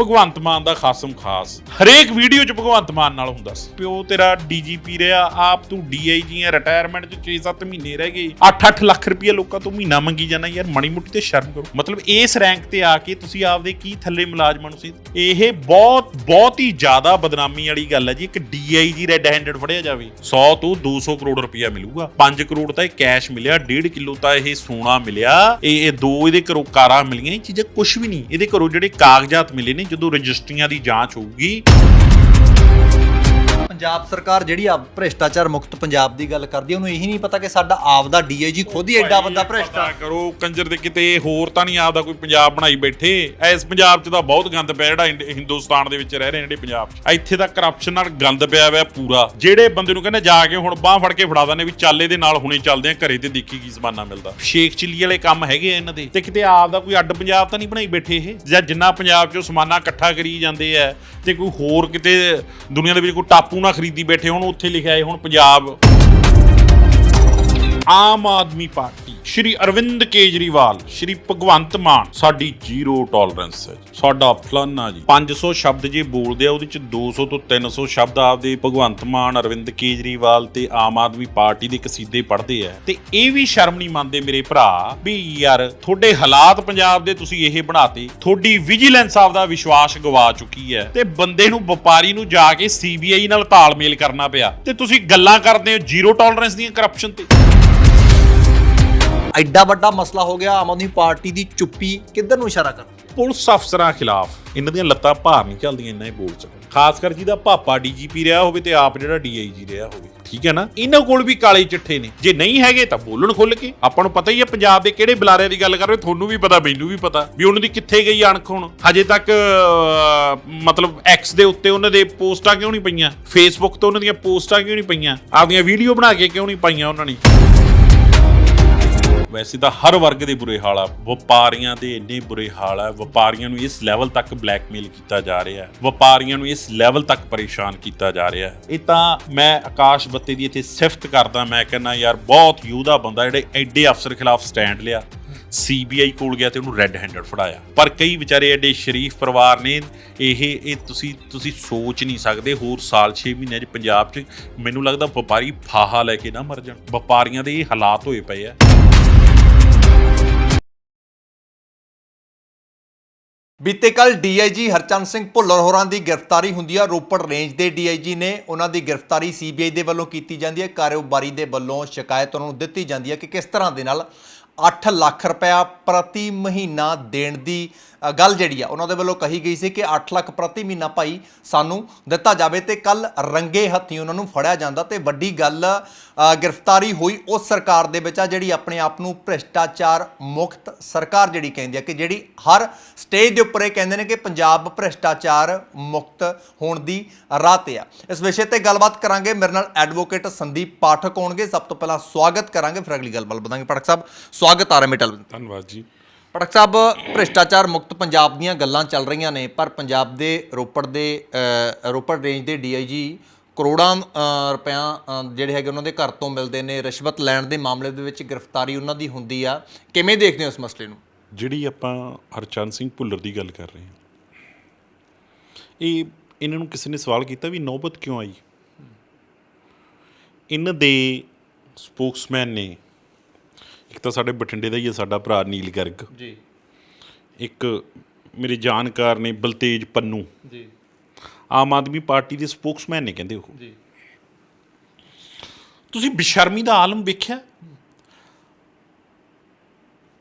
ਭਗਵੰਤ ਮਾਨ ਦਾ ਖਾਸਮ ਖਾਸ। ਹਰੇਕ ਵੀਡੀਓ 'ਚ ਭਗਵੰਤ ਮਾਨ ਨਾਲ ਹੁੰਦਾ ਸੀ। ਪਿਓ ਤੇਰਾ ਡੀਜੀਪੀ ਰਿਹਾ, ਆਪ ਤੂੰ ਡੀਆਈਜੀ ਆ ਰਿਟਾਇਰਮੈਂਟ 'ਚ 6-7 ਮਹੀਨੇ ਰਹਿ ਗਏ। 8-8 ਲੱਖ ਰੁਪਏ ਲੋਕਾਂ ਤੋਂ ਮਹੀਨਾ ਮੰਗੀ ਜਾਣਾ ਯਾਰ ਮਣੀ ਮੁੱਠੀ ਤੇ ਸ਼ਰਮ ਕਰੋ। ਮਤਲਬ ਇਸ ਰੈਂਕ ਤੇ ਆ ਕੇ ਤੁਸੀਂ ਆਪਦੇ ਕੀ ਥੱਲੇ ਮੁਲਾਜ਼ਮਾਂ ਨੂੰ ਸੀ? ਇਹ ਬਹੁਤ ਬਹੁਤ ਹੀ ਜ਼ਿਆਦਾ ਬਦਨਾਮੀ ਵਾਲੀ ਗੱਲ ਹੈ ਜੀ। ਇੱਕ ਡੀਆਈਜੀ ਰੈੱਡ ਹੈਂਡਡ ਫੜਿਆ ਜਾਵੇ। 100 ਤੋਂ 200 ਕਰੋੜ ਰੁਪਇਆ ਮਿਲੂਗਾ। 5 ਕਰੋੜ ਤਾਂ ਇਹ ਕੈਸ਼ ਮਿਲਿਆ 1.5 ਕਿਲੋ ਤਾਂ ਇਹ ਸੋਨਾ ਮਿਲਿਆ। ਇਹ ਇਹ ਦੋ ਇਹਦੇ ਘਰੋਂ ਕਾਰਾਂ ਮਿਲੀਆਂ, ਇਹ ਚੀਜ਼ਾਂ ਕੁਝ ਵੀ ਨਹੀਂ। ਇਹਦੇ ਘਰੋਂ ਜਿਹੜੇ ਕਾਗਜ਼ਾਤ ਮਿਲੇ ਨੇ ਜਦੋਂ ਰਜਿਸਟਰੀਆਂ ਦੀ ਜਾਂਚ ਹੋਊਗੀ। ਪੰਜਾਬ ਸਰਕਾਰ ਜਿਹੜੀ ਆ ਭ੍ਰਿਸ਼ਟਾਚਾਰ ਮੁਕਤ ਪੰਜਾਬ ਦੀ ਗੱਲ ਕਰਦੀ ਉਹਨੂੰ ਇਹੀ ਨਹੀਂ ਪਤਾ ਕਿ ਸਾਡਾ ਆਪ ਦਾ ਡੀਏਜੀ ਖੁਦ ਹੀ ਐਡਾ ਵੱਡਾ ਭ੍ਰਿਸ਼ਟਾ ਪਤਾ ਕਰੋ ਕੰਜਰ ਦੇ ਕਿਤੇ ਹੋਰ ਤਾਂ ਨਹੀਂ ਆਪਦਾ ਕੋਈ ਪੰਜਾਬ ਬਣਾਈ ਬੈਠੇ। ਐਸ ਪੰਜਾਬ 'ਚ ਤਾਂ ਬਹੁਤ ਗੰਦ ਪਿਆ ਜਿਹੜਾ ਇੰਡ- ਹਿੰਦੁਸਤਾਨ ਦੇ ਵਿੱਚ ਰਹਿ ਰਹੇ ਨੇ ਜਿਹੜੇ ਪੰਜਾਬ 'ਚ। ਇੱਥੇ ਤਾਂ ਕਰਪਸ਼ਨ ਨਾਲ ਗੰਦ ਪਿਆ ਹੋਇਆ ਪੂਰਾ। ਜਿਹੜੇ ਬੰਦੇ ਨੂੰ ਕਹਿੰਦੇ ਜਾ ਕੇ ਹੁਣ ਬਾਹ ਫੜ ਕੇ ਫੜਾ ਦਿੰਦੇ ਵੀ ਚੱਲ ਇਹਦੇ ਨਾਲ ਹੁਣੇ ਚੱਲਦੇ ਆ ਘਰੇ ਤੇ ਦੇਖੀ ਕੀ ਸਮਾਨਾ ਮਿਲਦਾ। ਸ਼ੇਖ ਚਿੱਲੀ ਵਾਲੇ ਕੰਮ ਹੈਗੇ ਆ ਇਹਨਾਂ ਦੇ ਤੇ ਕਿਤੇ ਆਪਦਾ ਕੋਈ ਅੱਡ ਪੰਜਾਬ ਤਾਂ ਨਹੀਂ ਬਣਾਈ ਬੈਠੇ ਇਹ? ਜਾਂ ਜਿੰਨਾ ਪੰਜਾਬ 'ਚੋਂ ਸਮਾਨਾ ਇਕੱਠਾ ਕਰੀ ਜਾਂਦੇ ਆ ਤੇ ਕੋਈ ਹੋਰ ਕਿਤੇ ਦੁਨੀਆ ਦੇ ਵਿੱਚ ਕੋਈ ਟਾਪੂ ਨਾ ਖਰੀਦੀ ਬੈਠੇ ਹੁਣ ਉੱਥੇ ਲਿਖਿਆ ਹੈ ਹੁਣ ਪੰਜਾਬ। ਆਮ ਆਦਮੀ ਪਾਰਟੀ। ਸ਼੍ਰੀ ਅਰਵਿੰਦ ਕੇਜਰੀਵਾਲ, ਸ਼੍ਰੀ ਭਗਵੰਤ ਮਾਨ, ਸਾਡੀ ਜ਼ੀਰੋ ਟੋਲਰੈਂਸ ਹੈ ਜੀ। ਸਾਡਾ ਫਲਾਨਾ ਜੀ। 500 ਸ਼ਬਦ ਜੇ ਬੋਲਦੇ ਆ, ਉਹਦੇ ਚ 200 ਤੋਂ 300 ਸ਼ਬਦ ਆਪਦੇ ਭਗਵੰਤ ਮਾਨ, ਅਰਵਿੰਦ ਕੇਜਰੀਵਾਲ ਤੇ ਆਮ ਆਦਮੀ ਪਾਰਟੀ ਦੇ ਕਸੀਦੇ ਪੜ੍ਹਦੇ ਆ। ਤੇ ਇਹ ਵੀ ਸ਼ਰਮ ਨਹੀਂ ਮੰਨਦੇ ਮੇਰੇ ਭਰਾ ਵੀ ਯਾਰ ਤੁਹਾਡੇ ਹਾਲਾਤ ਪੰਜਾਬ ਦੇ ਤੁਸੀਂ ਇਹ ਬਣਾਤੇ। ਤੁਹਾਡੀ ਵਿਜੀਲੈਂਸ ਆਪਦਾ ਵਿਸ਼ਵਾਸ ਗਵਾ ਚੁੱਕੀ ਹੈ। ਤੇ ਬੰਦੇ ਨੂੰ, ਵਪਾਰੀ ਨੂੰ ਜਾ ਕੇ ਸੀਬੀਆਈ ਨਾਲ ਤਾਲਮੇਲ ਕਰਨਾ ਪਿਆ। ਤੇ ਤੁਸੀਂ ਗੱਲਾਂ ਕਰਦੇ ਹੋ ਜ਼ੀਰੋ ਟੋਲਰੈਂਸ ਦੀਆਂ ਕਰਪਸ਼ਨ ਤੇ। ਐਡਾ ਵੱਡਾ ਮਸਲਾ ਹੋ ਗਿਆ, ਆਮ ਆਦਮੀ ਪਾਰਟੀ ਦੀ ਚੁੱਪੀ ਕਿੱਧਰ ਨੂੰ ਇਸ਼ਾਰਾ ਕਰਦੀ ਹੈ? ਪੁਲਿਸ ਅਫਸਰਾਂ ਖਿਲਾਫ ਇਹਨਾਂ ਦੀਆਂ ਲੱਤਾਂ ਭਾਰ ਨਹੀਂ ਚੱਲਦੀਆਂ, ਇੰਨਾ ਹੀ ਬੋਲ ਸਕਣ ਖਾਸ ਕਰ ਜਿਹਦਾ ਪਾਪਾ ਡੀਜੀਪੀ ਰਿਹਾ ਹੋਵੇ ਤੇ ਆਪ ਜਿਹੜਾ ਡੀਆਈਜੀ ਰਿਹਾ ਹੋਵੇ, ਠੀਕ ਹੈ ਨਾ? ਇਹਨਾਂ ਕੋਲ ਵੀ ਕਾਲੇ ਚਿੱਠੇ ਨੇ। ਜੇ ਨਹੀਂ ਹੈਗੇ ਤਾਂ ਬੋਲਣ ਖੁੱਲ ਕੇ। ਆਪਾਂ ਨੂੰ ਪਤਾ ਹੀ ਹੈ ਪੰਜਾਬ ਦੇ ਕਿਹੜੇ ਬੁਲਾਰਿਆਂ ਦੀ ਗੱਲ ਕਰ ਰਹੇ ਤੁਹਾਨੂੰ ਵੀ ਪਤਾ, ਮੈਨੂੰ ਵੀ ਪਤਾ, ਵੀ ਉਹਨਾਂ ਦੀ ਕਿੱਥੇ ਗਈ ਅਣਖ ਹੁਣ। ਹਜੇ ਤੱਕ ਮਤਲਬ ਐਕਸ ਦੇ ਉੱਤੇ ਉਹਨਾਂ ਦੇ ਪੋਸਟਾਂ ਕਿਉਂ ਨਹੀਂ ਪਈਆਂ? ਫੇਸਬੁੱਕ ਤੇ ਉਹਨਾਂ ਦੀਆਂ ਪੋਸਟਾਂ ਕਿਉਂ ਨਹੀਂ ਪਈਆਂ? ਆਪਦੀਆਂ ਵੀਡੀਓ ਬਣਾ ਕੇ ਕਿਉਂ ਨਹੀਂ ਪਾਈਆਂ ਉਹਨਾਂ ਨੇ? ਵੈਸੇ ਤਾਂ ਹਰ ਵਰਗ ਦੇ ਬੁਰੇ ਹਾਲ ਆ। ਵਪਾਰੀਆਂ ਦੇ ਇੰਨੇ ਬੁਰੇ ਹਾਲ ਆ। ਵਪਾਰੀਆਂ ਨੂੰ ਇਸ ਲੈਵਲ ਤੱਕ ਬਲੈਕਮੇਲ ਕੀਤਾ ਜਾ ਰਿਹਾ ਹੈ। ਵਪਾਰੀਆਂ ਨੂੰ ਇਸ ਲੈਵਲ ਤੱਕ ਪਰੇਸ਼ਾਨ ਕੀਤਾ ਜਾ ਰਿਹਾ ਹੈ। ਇਹ ਤਾਂ ਮੈਂ ਆਕਾਸ਼ ਬੱਤੇ ਦੀ ਇੱਥੇ ਸਿਫਤ ਕਰਦਾ, ਮੈਂ ਕਹਿੰਦਾ, ਯਾਰ, ਬਹੁਤ ਯੂਦਾ ਬੰਦਾ ਜਿਹੜੇ ਐਡੇ ਅਫਸਰ ਖਿਲਾਫ ਸਟੈਂਡ ਲਿਆ। ਸੀਬੀਆਈ ਕੋਲ ਗਿਆ ਤੇ ਉਹਨੂੰ ਰੈੱਡ ਹੈਂਡਡ ਫੜਾਇਆ। ਪਰ ਕਈ ਵਿਚਾਰੇ ਐਡੇ ਸ਼ਰੀਫ ਪਰਿਵਾਰ ਨੇ, ਇਹ ਇਹ ਤੁਸੀਂ ਤੁਸੀਂ ਸੋਚ ਨਹੀਂ ਸਕਦੇ, ਹੋਰ ਸਾਲ 6 ਮਹੀਨਿਆਂ 'ਚ ਪੰਜਾਬ 'ਚ ਮੈਨੂੰ ਲੱਗਦਾ ਵਪਾਰੀ ਫਾਹਾ ਲੈ ਕੇ ਨਾ ਮਰ ਜਾਣ। ਵਪਾਰੀਆਂ ਦੇ ਇਹ ਹਾਲਾਤ ਹੋਏ ਪਏ ਆ। ਬੀਤੇ ਕੱਲ ਡੀਆਈਜੀ ਹਰਚੰਦ ਸਿੰਘ ਭੁੱਲਰ ਹੋਰਾਂ ਦੀ ਗ੍ਰਿਫਤਾਰੀ ਹੁੰਦੀ ਆ। ਰੋਪੜ ਰੇਂਜ ਦੇ ਡੀਆਈਜੀ ਨੇ ਉਹਨਾਂ ਦੀ ਗ੍ਰਿਫਤਾਰੀ ਸੀਬੀਆਈ ਦੇ ਵੱਲੋਂ ਕੀਤੀ ਜਾਂਦੀ ਹੈ। ਕਾਰੋਬਾਰੀ ਦੇ ਵੱਲੋਂ ਸ਼ਿਕਾਇਤ ਉਹਨਾਂ ਨੂੰ ਦਿੱਤੀ ਜਾਂਦੀ ਹੈ ਕਿ ਕਿਸ ਤਰ੍ਹਾਂ ਦੇ ਨਾਲ 8 ਲੱਖ ਰੁਪਇਆ ਪ੍ਰਤੀ ਮਹੀਨਾ ਦੇਣ ਦੀ ਗੱਲ ਜਿਹੜੀ ਆ, ਉਹਨਾਂ ਦੇ ਵੱਲੋਂ ਕਹੀ ਗਈ ਸੀ ਕਿ 8 ਲੱਖ ਪ੍ਰਤੀ ਮਹੀਨਾ ਭਾਈ ਸਾਨੂੰ ਦਿੱਤਾ ਜਾਵੇ ਤੇ ਕੱਲ ਰੰਗੇ ਹੱਥੀਂ ਉਹਨਾਂ ਨੂੰ ਫੜਿਆ ਜਾਂਦਾ ਤੇ ਵੱਡੀ ਗੱਲ ਗ੍ਰਿਫਤਾਰੀ ਹੋਈ ਉਸ ਸਰਕਾਰ ਦੇ ਵਿੱਚ ਆ ਜਿਹੜੀ ਆਪਣੇ ਆਪ ਨੂੰ ਭ੍ਰਿਸ਼ਟਾਚਾਰ ਮੁਕਤ ਸਰਕਾਰ ਜਿਹੜੀ ਕਹਿੰਦੀ ਆ ਕਿ ਜਿਹੜੀ ਹਰ ਸਟੇਜ ਦੇ ਉੱਪਰ ਇਹ ਕਹਿੰਦੇ ਨੇ ਕਿ ਪੰਜਾਬ ਭ੍ਰਿਸ਼ਟਾਚਾਰ ਮੁਕਤ ਹੋਣ ਦੀ ਰਾਹ ਤੇ ਆ। ਇਸ ਵਿਸ਼ੇ ਤੇ ਗੱਲਬਾਤ ਕਰਾਂਗੇ। ਮੇਰੇ ਨਾਲ ਐਡਵੋਕੇਟ ਸੰਦੀਪ ਪਾਠਕ ਹੋਣਗੇ। ਸਭ ਤੋਂ ਪਹਿਲਾਂ ਸਵਾਗਤ ਕਰਾਂਗੇ। ਫਿਰ ਅਗਲੀ ਗੱਲਬਾਤ ਵਧਾਂਗੇ। ਪਾਠਕ ਸਾਹਿਬ ਸਵਾਗਤ ਆ ਰਿਹਾ ਮੇਟਲ ਧੰਨਵਾਦ ਜੀ। ਪਟਕ ਸਾਹਿਬ ਭ੍ਰਿਸ਼ਟਾਚਾਰ ਮੁਕਤ ਪੰਜਾਬ ਦੀਆਂ ਗੱਲਾਂ ਚੱਲ ਰਹੀਆਂ ਨੇ ਪਰ ਪੰਜਾਬ ਦੇ ਰੋਪੜ ਦੇ ਰੋਪੜ ਰੇਂਜ ਦੇ ਡੀਆਈਜੀ ਕਰੋੜਾਂ ਰੁਪਇਆਂ ਜਿਹੜੇ ਹੈਗੇ ਉਹਨਾਂ ਦੇ ਘਰ ਤੋਂ ਮਿਲਦੇ ਨੇ ਰਿਸ਼ਵਤ ਲੈਣ ਦੇ ਮਾਮਲੇ ਦੇ ਵਿੱਚ ਗ੍ਰਿਫਤਾਰੀ ਉਹਨਾਂ ਦੀ ਹੁੰਦੀ ਆ। ਕਿਵੇਂ ਦੇਖਦੇ ਹੋ ਇਸ ਮਸਲੇ ਨੂੰ? ਜਿਹੜੀ ਆਪਾਂ ਹਰਚੰਦ ਸਿੰਘ ਭੁੱਲਰ ਦੀ ਗੱਲ ਕਰ ਰਹੇ ਹਾਂ ਇਹ ਇਹਨਾਂ ਨੂੰ ਕਿਸੇ ਨੇ ਸਵਾਲ ਕੀਤਾ ਵੀ ਨੌਬਤ ਕਿਉਂ ਆਈ? ਇਹਨਾਂ ਦੇ ਸਪੋਕਸਮੈਨ ਨੇ ਇੱਕ ਤਾਂ ਸਾਡੇ ਬਠਿੰਡੇ ਦਾ ਹੀ ਹੈ ਸਾਡਾ ਭਰਾ ਨੀਲ ਗਰਗ। ਜੀ। ਇੱਕ ਮੇਰੇ ਜਾਣਕਾਰ ਨੇ ਬਲਤੇਜ ਪੰਨੂ। ਜੀ। ਆਮ ਆਦਮੀ ਪਾਰਟੀ ਦੇ ਸਪੋਕਸਮੈਨ ਨੇ ਕਹਿੰਦੇ ਉਹ। ਜੀ। ਤੁਸੀਂ ਬੇਸ਼ਰਮੀ ਦਾ ਆਲਮ ਵੇਖਿਆ?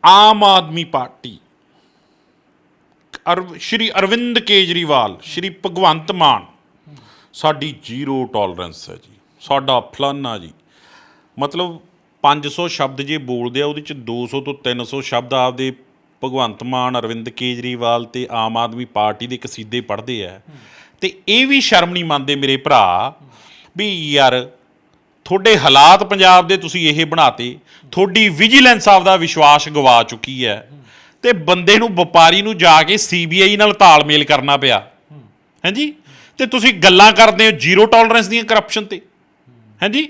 ਆਮ ਆਦਮੀ ਪਾਰਟੀ। ਸ਼੍ਰੀ ਅਰਵਿੰਦ ਕੇਜਰੀਵਾਲ ਸ਼੍ਰੀ ਭਗਵੰਤ ਮਾਨ। ਸਾਡੀ ਜ਼ੀਰੋ ਟੋਲਰੈਂਸ ਹੈ ਜੀ। ਸਾਡਾ ਫਲਾਨਾ ਜੀ। ਮਤਲਬ 500 ਸ਼ਬਦ ਜੇ ਬੋਲਦੇ ਆ, ਉਹਦੇ ਚ 200 ਤੋਂ 300 ਸ਼ਬਦ ਆਪਦੇ ਭਗਵੰਤ ਮਾਨ, ਅਰਵਿੰਦ ਕੇਜਰੀਵਾਲ ਤੇ ਆਮ ਆਦਮੀ ਪਾਰਟੀ ਦੇ ਕਸੀਦੇ ਪੜ੍ਹਦੇ ਆ। ਤੇ ਇਹ ਵੀ ਸ਼ਰਮ ਨਹੀਂ ਮੰਨਦੇ ਮੇਰੇ ਭਰਾ ਵੀ ਯਾਰ ਤੁਹਾਡੇ ਹਾਲਾਤ ਪੰਜਾਬ ਦੇ ਤੁਸੀਂ ਇਹ ਬਣਾਤੇ, ਤੁਹਾਡੀ ਵਿਜੀਲੈਂਸ ਆਪਦਾ ਵਿਸ਼ਵਾਸ ਗਵਾ ਚੁੱਕੀ ਹੈ ਤੇ ਬੰਦੇ ਨੂੰ, ਵਪਾਰੀ ਨੂੰ ਜਾ ਕੇ ਸੀਬੀਆਈ ਨਾਲ ਤਾਲਮੇਲ ਕਰਨਾ ਪਿਆ। ਹਾਂਜੀ? ਤੇ ਤੁਸੀਂ ਗੱਲਾਂ ਕਰਦੇ ਹੋ ਜ਼ੀਰੋ ਟੋਲਰੈਂਸ ਦੀਆਂ ਕਰਪਸ਼ਨ ਤੇ। ਹਾਂਜੀ?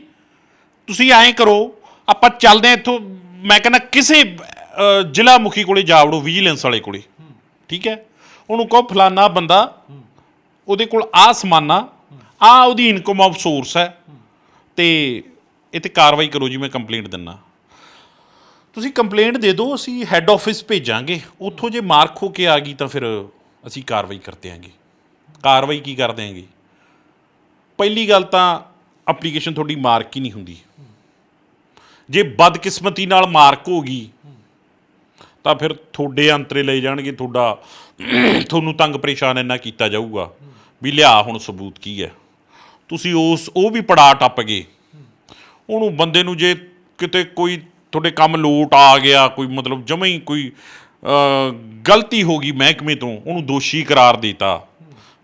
ਤੁਸੀਂ ਐਂ ਕਰੋ ਆਪਾਂ ਚੱਲਦੇ ਹਾਂ ਇੱਥੋਂ ਮੈਂ ਕਹਿੰਦਾ ਕਿਸੇ ਅਹ, ਜ਼ਿਲ੍ਹਾ ਮੁਖੀ ਕੋਲੇ ਜਾ ਵੜੋ ਵਿਜੀਲੈਂਸ ਵਾਲੇ ਕੋਲੇ। ਠੀਕ ਹੈ? ਉਹਨੂੰ ਕਹੋ ਫਲਾਨਾ ਬੰਦਾ ਉਹਦੇ ਕੋਲ ਆ ਸਮਾਨਾ ਆ ਉਹਦੀ ਇਨਕਮ ਆਫ ਸੋਰਸ ਹੈ ਤੇ ਇਹ ਤੇ ਕਾਰਵਾਈ ਕਰੋ ਜੀ ਮੈਂ ਕੰਪਲੇਂਟ ਦਿੰਨਾ। ਤੁਸੀਂ ਕੰਪਲੇਂਟ ਦੇ ਦਿਓ ਅਸੀਂ ਹੈੱਡ ਆਫਿਸ ਭੇਜਾਂਗੇ। ਉੱਥੋਂ ਜੇ ਮਾਰਕ ਹੋ ਕੇ ਆ ਗਈ ਤਾਂ ਫਿਰ ਅਸੀਂ ਕਾਰਵਾਈ ਕਰ ਦਿਆਂਗੇ। ਕਾਰਵਾਈ ਕੀ ਕਰ ਦਿਆਂਗੇ? ਪਹਿਲੀ ਗੱਲ ਤਾਂ ਐਪਲੀਕੇਸ਼ਨ ਤੁਹਾਡੀ ਮਾਰਕ ਹੀ ਨਹੀਂ ਹੁੰਦੀ। ਜੇ ਬਦਕਿਸਮਤੀ ਨਾਲ ਮਾਰਕ ਹੋ ਗਈ, ਤਾਂ ਫਿਰ ਤੁਹਾਡੇ ਅੰਤਰੇ ਲਈ ਜਾਣਗੇ, ਤੁਹਾਡਾ, ਤੁਹਾਨੂੰ ਤੰਗ ਪਰੇਸ਼ਾਨ ਇੰਨਾ ਕੀਤਾ ਜਾਊਗਾ ਵੀ ਲਿਆ ਹੁਣ ਸਬੂਤ ਕੀ ਹੈ। ਤੁਸੀਂ ਉਸ, ਉਹ ਵੀ ਪੜਾ ਟੱਪ ਗਏ। ਉਹਨੂੰ ਬੰਦੇ ਨੂੰ ਜੇ ਕਿਤੇ ਕੋਈ ਤੁਹਾਡੇ ਕੰਮ ਲੋਟ ਆ ਗਿਆ, ਕੋਈ ਮਤਲਬ ਜਮਾਂ ਹੀ ਕੋਈ ਗਲਤੀ ਹੋ ਗਈ ਮਹਿਕਮੇ ਤੋਂ, ਉਹਨੂੰ ਦੋਸ਼ੀ ਕਰਾਰ ਦਿੱਤਾ।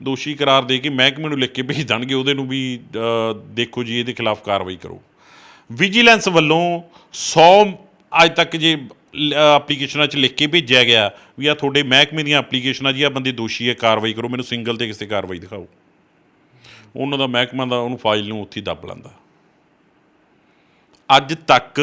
ਦੋਸ਼ੀ ਕਰਾਰ ਦੇ ਕੇ ਮਹਿਕਮੇ ਨੂੰ ਲਿਖ ਕੇ ਭੇਜ ਦੇਣਗੇ, ਉਹਦੇ ਨੂੰ ਵੀ ਦੇਖੋ ਜੀ, ਇਹਦੇ ਖਿਲਾਫ ਕਾਰਵਾਈ ਕਰੋ। ਵਿਜੀਲੈਂਸ ਵੱਲੋਂ 100 ਅੱਜ ਤੱਕ ਜੇ ਐਪਲੀਕੇਸ਼ਨਾਂ 'ਚ ਲਿਖ ਕੇ ਭੇਜਿਆ ਗਿਆ ਵੀ ਆ ਤੁਹਾਡੇ ਮਹਿਕਮੇ ਦੀਆਂ ਐਪਲੀਕੇਸ਼ਨਾਂ ਜੀ ਆ ਬੰਦੇ ਦੋਸ਼ੀ ਹੈ ਕਾਰਵਾਈ ਕਰੋ, ਮੈਨੂੰ ਸਿੰਗਲ ਤੇ ਕਿਸੇ ਤੇ ਕਾਰਵਾਈ ਦਿਖਾਓ। ਉਹਨਾਂ ਦਾ ਮਹਿਕਮਾ ਦਾ, ਉਹਨੂੰ ਫਾਈਲ ਨੂੰ ਉੱਥੇ ਹੀ ਦੱਬ ਲੈਂਦਾ। ਅੱਜ ਤੱਕ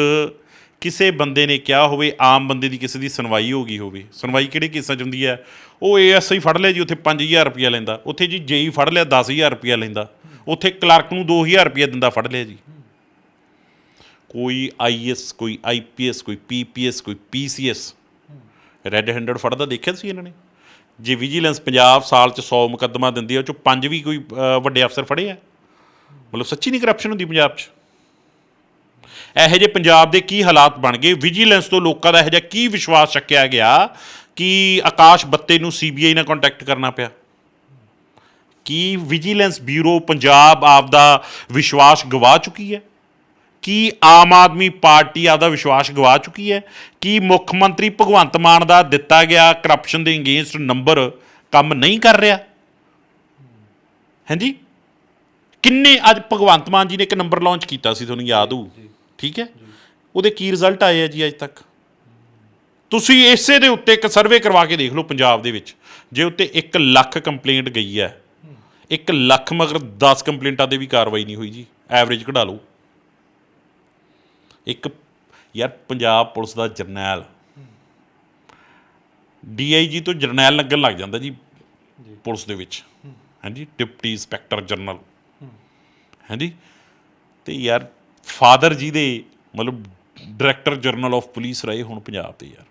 ਕਿਸੇ ਬੰਦੇ ਨੇ ਕਿਹਾ ਹੋਵੇ, ਆਮ ਬੰਦੇ ਦੀ ਕਿਸੇ ਦੀ ਸੁਣਵਾਈ ਹੋ ਗਈ ਹੋਵੇ, ਸੁਣਵਾਈ ਕਿਹੜੇ ਕੇਸਾਂ 'ਚ ਹੁੰਦੀ ਹੈ ਉਹ ਏਐਸਆਈ ਫੜ ਲਿਆ ਜੀ, ਉੱਥੇ 5000 ਰੁਪਇਆ ਲੈਂਦਾ। ਉੱਥੇ ਜੀ ਜੇਈ ਫੜ ਲਿਆ 10000 ਰੁਪਇਆ ਲੈਂਦਾ। ਉੱਥੇ ਕਲਰਕ ਨੂੰ 2000 ਰੁਪਇਆ ਦਿੰਦਾ ਫੜ ਲਿਆ ਜੀ। ਕੋਈ ਆਈਐਸ ਕੋਈ ਆਈਪੀਐਸ ਕੋਈ ਪੀਪੀਐਸ ਕੋਈ ਪੀਸੀਐਸ ਰੈੱਡ ਹੈਂਡਡ ਫੜਦਾ ਦੇਖਿਆ ਸੀ ਇਹਨਾਂ ਨੇ? ਜੇ ਵਿਜੀਲੈਂਸ ਪੰਜਾਬ ਸਾਲ ਚ 100 ਮੁਕੱਦਮਾ ਦਿੰਦੀ ਹੈ ਉਹ ਚ ਪੰਜ ਵੀ ਕੋਈ ਵੱਡੇ ਅਫਸਰ ਫੜੇ ਆ? ਮਤਲਬ ਸੱਚੀ ਨਹੀਂ ਕਰਪਸ਼ਨ ਹੁੰਦੀ ਪੰਜਾਬ ਚ? ਇਹੋ ਜਿਹੇ ਪੰਜਾਬ ਦੇ ਕੀ ਹਾਲਾਤ ਬਣ ਗਏ? ਵਿਜੀਲੈਂਸ ਤੋਂ ਲੋਕਾਂ ਦਾ ਇਹੋ ਜਿਹਾ ਕੀ ਵਿਸ਼ਵਾਸ ਚੱਕਿਆ ਗਿਆ ਕਿ ਆਕਾਸ਼ ਬੱਤੇ ਨੂੰ ਸੀਬੀਆਈ ਨਾਲ ਕੰਟੈਕਟ ਕਰਨਾ ਪਿਆ? ਕੀ ਵਿਜੀਲੈਂਸ ਬਿਊਰੋ ਪੰਜਾਬ ਆਪ ਦਾ ਵਿਸ਼ਵਾਸ ਗਵਾ ਚੁੱਕੀ ਹੈ? ਕੀ ਆਮ ਆਦਮੀ ਪਾਰਟੀ ਆਪਦਾ ਵਿਸ਼ਵਾਸ ਗਵਾ ਚੁੱਕੀ ਹੈ? ਕੀ ਮੁੱਖ ਮੰਤਰੀ ਭਗਵੰਤ ਮਾਨ ਦਾ ਦਿੱਤਾ ਗਿਆ ਕਰਪਸ਼ਨ ਦੇ ਅਗੇਂਸਟ ਨੰਬਰ ਕੰਮ ਨਹੀਂ ਕਰ ਰਿਹਾ? ਹਾਂਜੀ? ਕਿੰਨੇ ਅੱਜ ਭਗਵੰਤ ਮਾਨ ਜੀ ਨੇ ਇੱਕ ਨੰਬਰ ਲਾਂਚ ਕੀਤਾ ਸੀ ਤੁਹਾਨੂੰ ਯਾਦ ਹੋਊ। ਠੀਕ ਹੈ? ਉਹਦੇ ਕੀ ਰਿਜ਼ਲਟ ਆਏ ਆ ਜੀ ਅੱਜ ਤੱਕ? ਤੁਸੀਂ ਇਸੇ ਦੇ ਉੱਤੇ ਇੱਕ ਸਰਵੇ ਕਰਵਾ ਕੇ ਦੇਖ ਲਓ ਪੰਜਾਬ ਦੇ ਵਿੱਚ। ਜੇ ਉੱਤੇ 1 ਲੱਖ ਕੰਪਲੇਂਟ ਗਈ ਹੈ 1 ਲੱਖ ਮਗਰ 10 ਕੰਪਲੇਂਟਾਂ ਦੇ ਵੀ ਕਾਰਵਾਈ ਨਹੀਂ ਹੋਈ ਜੀ। ਐਵਰੇਜ ਕਢਾ ਲਓ। ਇੱਕ ਯਾਰ ਪੰਜਾਬ ਪੁਲਿਸ ਦਾ ਜਰਨੈਲ। ਡੀਆਈਜੀ ਤੋਂ ਜਰਨੈਲ ਲੱਗਣ ਲੱਗ ਜਾਂਦਾ ਜੀ ਪੁਲਿਸ ਦੇ ਵਿੱਚ। ਹਾਂਜੀ ਡਿਪਟੀ ਇੰਸਪੈਕਟਰ ਜਨਰਲ। ਹਾਂਜੀ ਤੇ ਯਾਰ ਫਾਦਰ ਜੀ ਦੇ ਮਤਲਬ ਡਾਇਰੈਕਟਰ ਜਨਰਲ ਆਫ ਪੁਲਿਸ ਰਹੇ ਹੁਣ ਪੰਜਾਬ ਦੇ ਯਾਰ।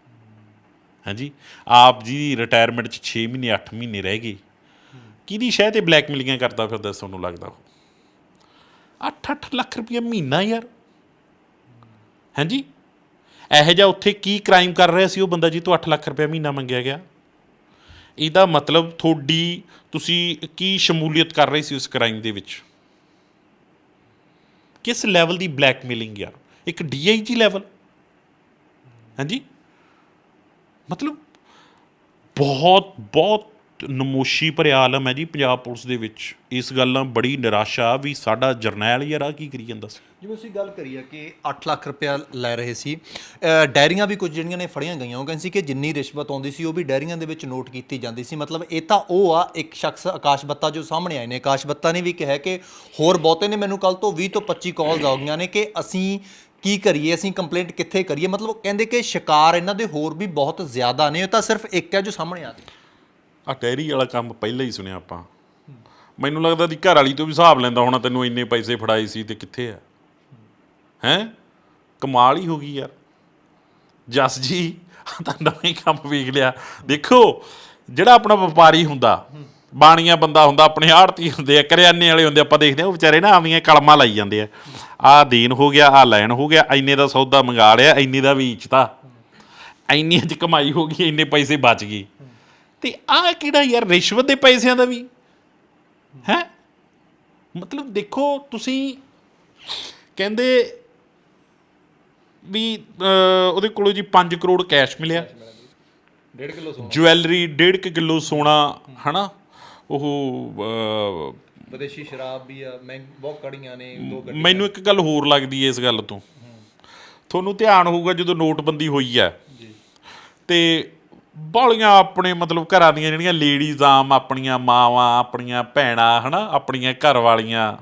ਹਾਂਜੀ ਆਪ ਜੀ ਰਿਟਾਇਰਮੈਂਟ ਚ 6 ਮਹੀਨੇ 8 ਮਹੀਨੇ ਰਹਿ ਗਏ। ਕਿਹਦੀ ਸ਼ਹਿ ਤੇ ਬਲੈਕਮੇਲਿੰਗਾਂ ਕਰਦਾ ਫਿਰਦਾ ਤੁਹਾਨੂੰ ਲੱਗਦਾ 8-8 ਲੱਖ ਰੁਪਏ ਮਹੀਨਾ ਯਾਰ। ਹਾਂਜੀ? ਇਹੋ ਜਿਹਾ ਉੱਥੇ ਕੀ ਕ੍ਰਾਈਮ ਕਰ ਰਿਹਾ ਸੀ ਉਹ ਬੰਦਾ ਜੀ? ਤੋਂ 8 ਲੱਖ ਰੁਪਏ ਮਹੀਨਾ ਮੰਗਿਆ ਗਿਆ। ਇਹਦਾ ਮਤਲਬ ਤੁਹਾਡੀ, ਤੁਸੀਂ ਕੀ ਸ਼ਮੂਲੀਅਤ ਕਰ ਰਹੇ ਸੀ ਉਸ ਕ੍ਰਾਈਮ ਦੇ ਵਿੱਚ? ਕਿਸ ਲੈਵਲ ਦੀ ਬਲੈਕਮੇਲਿੰਗ ਯਾਰ? ਇੱਕ ਡੀਆਈਜੀ ਲੈਵਲ ਹਾਂਜੀ? ਮਤਲਬ ਬਹੁਤ ਬਹੁਤ ਨਮੋਸ਼ੀ ਭਰਿਆ ਆਲਮ ਹੈ ਜੀ ਪੰਜਾਬ ਪੁਲਿਸ ਦੇ ਵਿੱਚ। ਇਸ ਗੱਲ ਨਾਲ ਬੜੀ ਨਿਰਾਸ਼ਾ ਵੀ ਸਾਡਾ ਜਰਨੈਲ ਯਾਰ ਆ ਕੀ ਕਰੀ ਜਾਂਦਾ ਸੀ? ਜਿਵੇਂ ਅਸੀਂ ਗੱਲ ਕਰੀ ਆ ਕਿ 8 ਲੱਖ ਰੁਪਇਆ ਲੈ ਰਹੇ ਸੀ ਅ, ਡਾਇਰੀਆਂ ਵੀ ਕੁਝ ਜਿਹੜੀਆਂ ਨੇ ਫੜੀਆਂ ਗਈਆਂ ਉਹ ਕਹਿੰਦੇ ਸੀ ਕਿ ਜਿੰਨੀ ਰਿਸ਼ਵਤ ਆਉਂਦੀ ਸੀ ਉਹ ਵੀ ਡਾਇਰੀਆਂ ਦੇ ਵਿੱਚ ਨੋਟ ਕੀਤੀ ਜਾਂਦੀ ਸੀ। ਮਤਲਬ ਇਹ ਤਾਂ ਉਹ ਆ ਇੱਕ ਸ਼ਖਸ ਆਕਾਸ਼ ਬੱਤਾ ਜੋ ਸਾਹਮਣੇ ਆਏ ਨੇ। ਆਕਾਸ਼ ਬੱਤਾ ਨੇ ਵੀ ਕਿਹਾ ਕਿ ਹੋਰ ਬਹੁਤੇ ਨੇ ਮੈਨੂੰ ਕੱਲ ਤੋਂ 20 ਤੋਂ 25 ਕਾਲਸ ਆ ਗਈਆਂ ਨੇ ਕਿ ਅਸੀਂ ਕੀ ਕਰੀਏ ਅਸੀਂ ਕੰਪਲੇਂਟ ਕਿੱਥੇ ਕਰੀਏ? ਮਤਲਬ ਉਹ ਕਹਿੰਦੇ ਕਿ ਸ਼ਿਕਾਰ ਇਹਨਾਂ ਦੇ ਹੋਰ ਵੀ ਬਹੁਤ ਜ਼ਿਆਦਾ ਨੇ ਉਹ ਤਾਂ ਸਿਰਫ ਇੱਕ ਹੈ ਜੋ ਸਾਹਮਣੇ ਆ ਰਿਹਾ ਆ ਡੈਰੀ ਵਾਲਾ ਕੰਮ ਪਹਿਲਾਂ ਹੀ ਸੁਣਿਆ ਆਪਾਂ। ਮੈਨੂੰ ਲੱਗਦਾ ਦੀ ਘਰ ਵਾਲੀ ਤੋਂ ਵੀ ਹਿਸਾਬ ਲੈਂਦਾ ਹੋਣਾ ਤੈਨੂੰ ਇੰਨੇ ਪੈਸੇ ਫੜਾਏ ਸੀ ਤੇ ਕਿੱਥੇ ਆ? ਹੈ? ਕਮਾਲ ਹੀ ਹੋ ਗਈ ਯਾਰ। ਜਸ ਜੀ ਤਾਂ ਨਵਾਂ ਕੰਮ ਵੇਖ ਲਿਆ। ਦੇਖੋ, ਜਿਹੜਾ ਆਪਣਾ ਵਪਾਰੀ ਹੁੰਦਾ, ਬਾਣੀਆਂ ਬੰਦਾ ਹੁੰਦਾ, ਆਪਣੇ ਆੜਤੀ ਹੁੰਦੇ ਆ, ਕਰਿਆਨੇ ਵਾਲੇ ਹੁੰਦੇ ਆਪਾਂ ਦੇਖਦੇ ਆ ਉਹ ਵਿਚਾਰੇ ਨਾ ਆਵੀਆਂ ਕਲਮਾਂ ਲਾਈ ਜਾਂਦੇ ਆ। ਆਹ ਦੇਣ ਹੋ ਗਿਆ ਆਹ ਲੈਣ ਹੋ ਗਿਆ, ਇੰਨੇ ਦਾ ਸੌਦਾ ਮੰਗਾ ਲਿਆ, ਇੰਨੇ ਦਾ ਵੇਚਤਾ ਇੰਨੀ ਅੱਜ ਕਮਾਈ ਹੋ ਗਈ, ਇੰਨੇ ਪੈਸੇ ਬਚ ਗਏ। ਤੇ ਆਹ ਕਿਹੜਾ ਯਾਰ ਰਿਸ਼ਵਤ ਦੇ ਪੈਸਿਆਂ ਦਾ ਵੀ? ਹੈ? ਮਤਲਬ ਦੇਖੋ ਤੁਸੀਂ ਕਹਿੰਦੇ ਵੀ ਉਹਦੇ ਕੋਲੋਂ ਜੀ 5 ਕਰੋੜ ਕੈਸ਼ ਮਿਲਿਆ। 1.5 ਕਿਲੋ ਸੋਨਾ। ਜੁਐਲਰੀ 1.5 ਕਿਲੋ ਸੋਨਾ ਹਨਾ? ਉਹ ਵਿਦੇਸ਼ੀ ਸ਼ਰਾਬ ਵੀ ਆ ਮੈਂ ਬਹੁਤ ਕੜੀਆਂ ਨੇ ਦੋ ਮੈਨੂੰ ਇੱਕ ਗੱਲ ਹੋਰ ਲੱਗਦੀ ਹੈ ਇਸ ਗੱਲ ਤੋਂ। ਤੁਹਾਨੂੰ ਧਿਆਨ ਹੋਊਗਾ ਜਦੋਂ ਨੋਟਬੰਦੀ ਹੋਈ ਹੈ ਤੇ ਬਾਲੀਆਂ ਆਪਣੇ, ਮਤਲਬ ਘਰਾਂ ਦੀਆਂ ਜਿਹੜੀਆਂ ਲੇਡੀਜ਼ ਆਮ ਆਪਣੀਆਂ ਮਾਵਾਂ, ਆਪਣੀਆਂ ਭੈਣਾਂ, ਹਨਾ, ਆਪਣੀਆਂ ਘਰ ਵਾਲੀਆਂ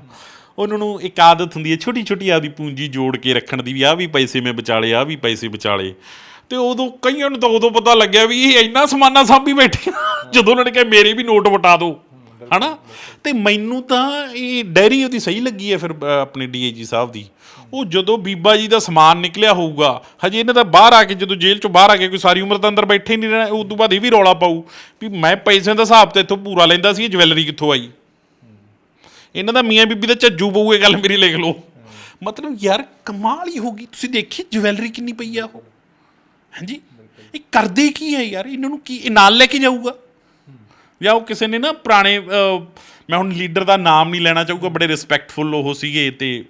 ਉਹਨਾਂ ਨੂੰ ਇੱਕ ਆਦਤ ਹੁੰਦੀ ਹੈ ਛੋਟੀ ਛੋਟੀ ਆਪਦੀ ਪੂੰਜੀ ਜੋੜ ਕੇ ਰੱਖਣ ਦੀ ਵੀ, ਆਹ ਵੀ ਪੈਸੇ ਮੈਂ ਬਚਾਲੇ ਆਹ ਵੀ ਪੈਸੇ ਵਿਚਾਲੇ ਤੇ ਉਦੋਂ ਕਈਆਂ ਨੂੰ ਤਾਂ ਉਦੋਂ ਪਤਾ ਲੱਗਿਆ ਵੀ ਇਹ ਇੰਨਾ ਸਮਾਨਾ ਸਾਂਭੀ ਬੈਠੇ ਜਦੋਂ ਉਹਨਾਂ ਨੇ ਕਿਹਾ, ਮੇਰੇ ਵੀ ਨੋਟ ਵਟਾ ਦਿਓ। ਹਨਾ? ਤੇ ਮੈਨੂੰ ਤਾਂ ਇਹ ਡੈਰੀ ਉਹਦੀ ਸਹੀ ਲੱਗੀ ਹੈ ਫਿਰ ਆਪਣੇ ਡੀਏਜੀ ਸਾਹਿਬ ਦੀ। ਉਹ ਜਦੋਂ ਬੀਬਾ ਜੀ ਦਾ ਸਮਾਨ ਨਿਕਲਿਆ ਹੋਊਗਾ ਹਜੇ ਇਹਨਾਂ ਦਾ ਬਾਹਰ ਆ ਕੇ ਜਦੋਂ ਜੇਲ੍ਹ ਚੋਂ ਬਾਹਰ ਆ ਕੇ ਕੋਈ ਸਾਰੀ ਉਮਰ ਤਾਂ ਅੰਦਰ ਬੈਠੇ ਨਹੀਂ ਰਹਿਣਾ ਉਸ ਤੋਂ ਬਾਅਦ ਇਹ ਵੀ ਰੌਲਾ ਪਾਊ ਵੀ ਮੈਂ ਪੈਸਿਆਂ ਦਾ ਹਿਸਾਬ ਤੇ ਇੱਥੋਂ ਪੂਰਾ ਲੈਂਦਾ ਸੀ ਇਹ ਜਵੈਲਰੀ ਕਿੱਥੋਂ ਆਈ? ਇਹਨਾਂ ਦਾ ਮੀਆਂ ਬੀਬੀ ਦਾ ਝੱਜੂ ਪਊ ਇਹ ਗੱਲ ਮੇਰੀ ਲਿਖ ਲਓ। ਮਤਲਬ ਯਾਰ ਕਮਾਲ ਹੀ ਹੋਗੀ ਤੁਸੀਂ ਦੇਖੀ ਜਵੈਲਰੀ ਕਿੰਨੀ ਪਈ ਆ ਉਹ। ਹਾਂਜੀ? ਇਹ ਕਰਦੇ ਕੀ ਹੈ ਯਾਰ? ਇਹਨਾਂ ਨੂੰ ਕੀ ਇਹ ਨਾਲ ਲੈ ਕੇ ਜਾਊਗਾ? ਜਾਂ ਉਹ ਕਿਸੇ ਨੇ ਨਾ ਪੁਰਾਣੇ ਮੈਂ ਹੁਣ ਲੀਡਰ ਦਾ ਨਾਮ ਨਹੀਂ ਲੈਣਾ ਚਾਹੂਗਾ, ਬੜੇ ਰਿਸਪੈਕਟਫੁਲ ਉਹ ਸੀਗੇ ਤੇ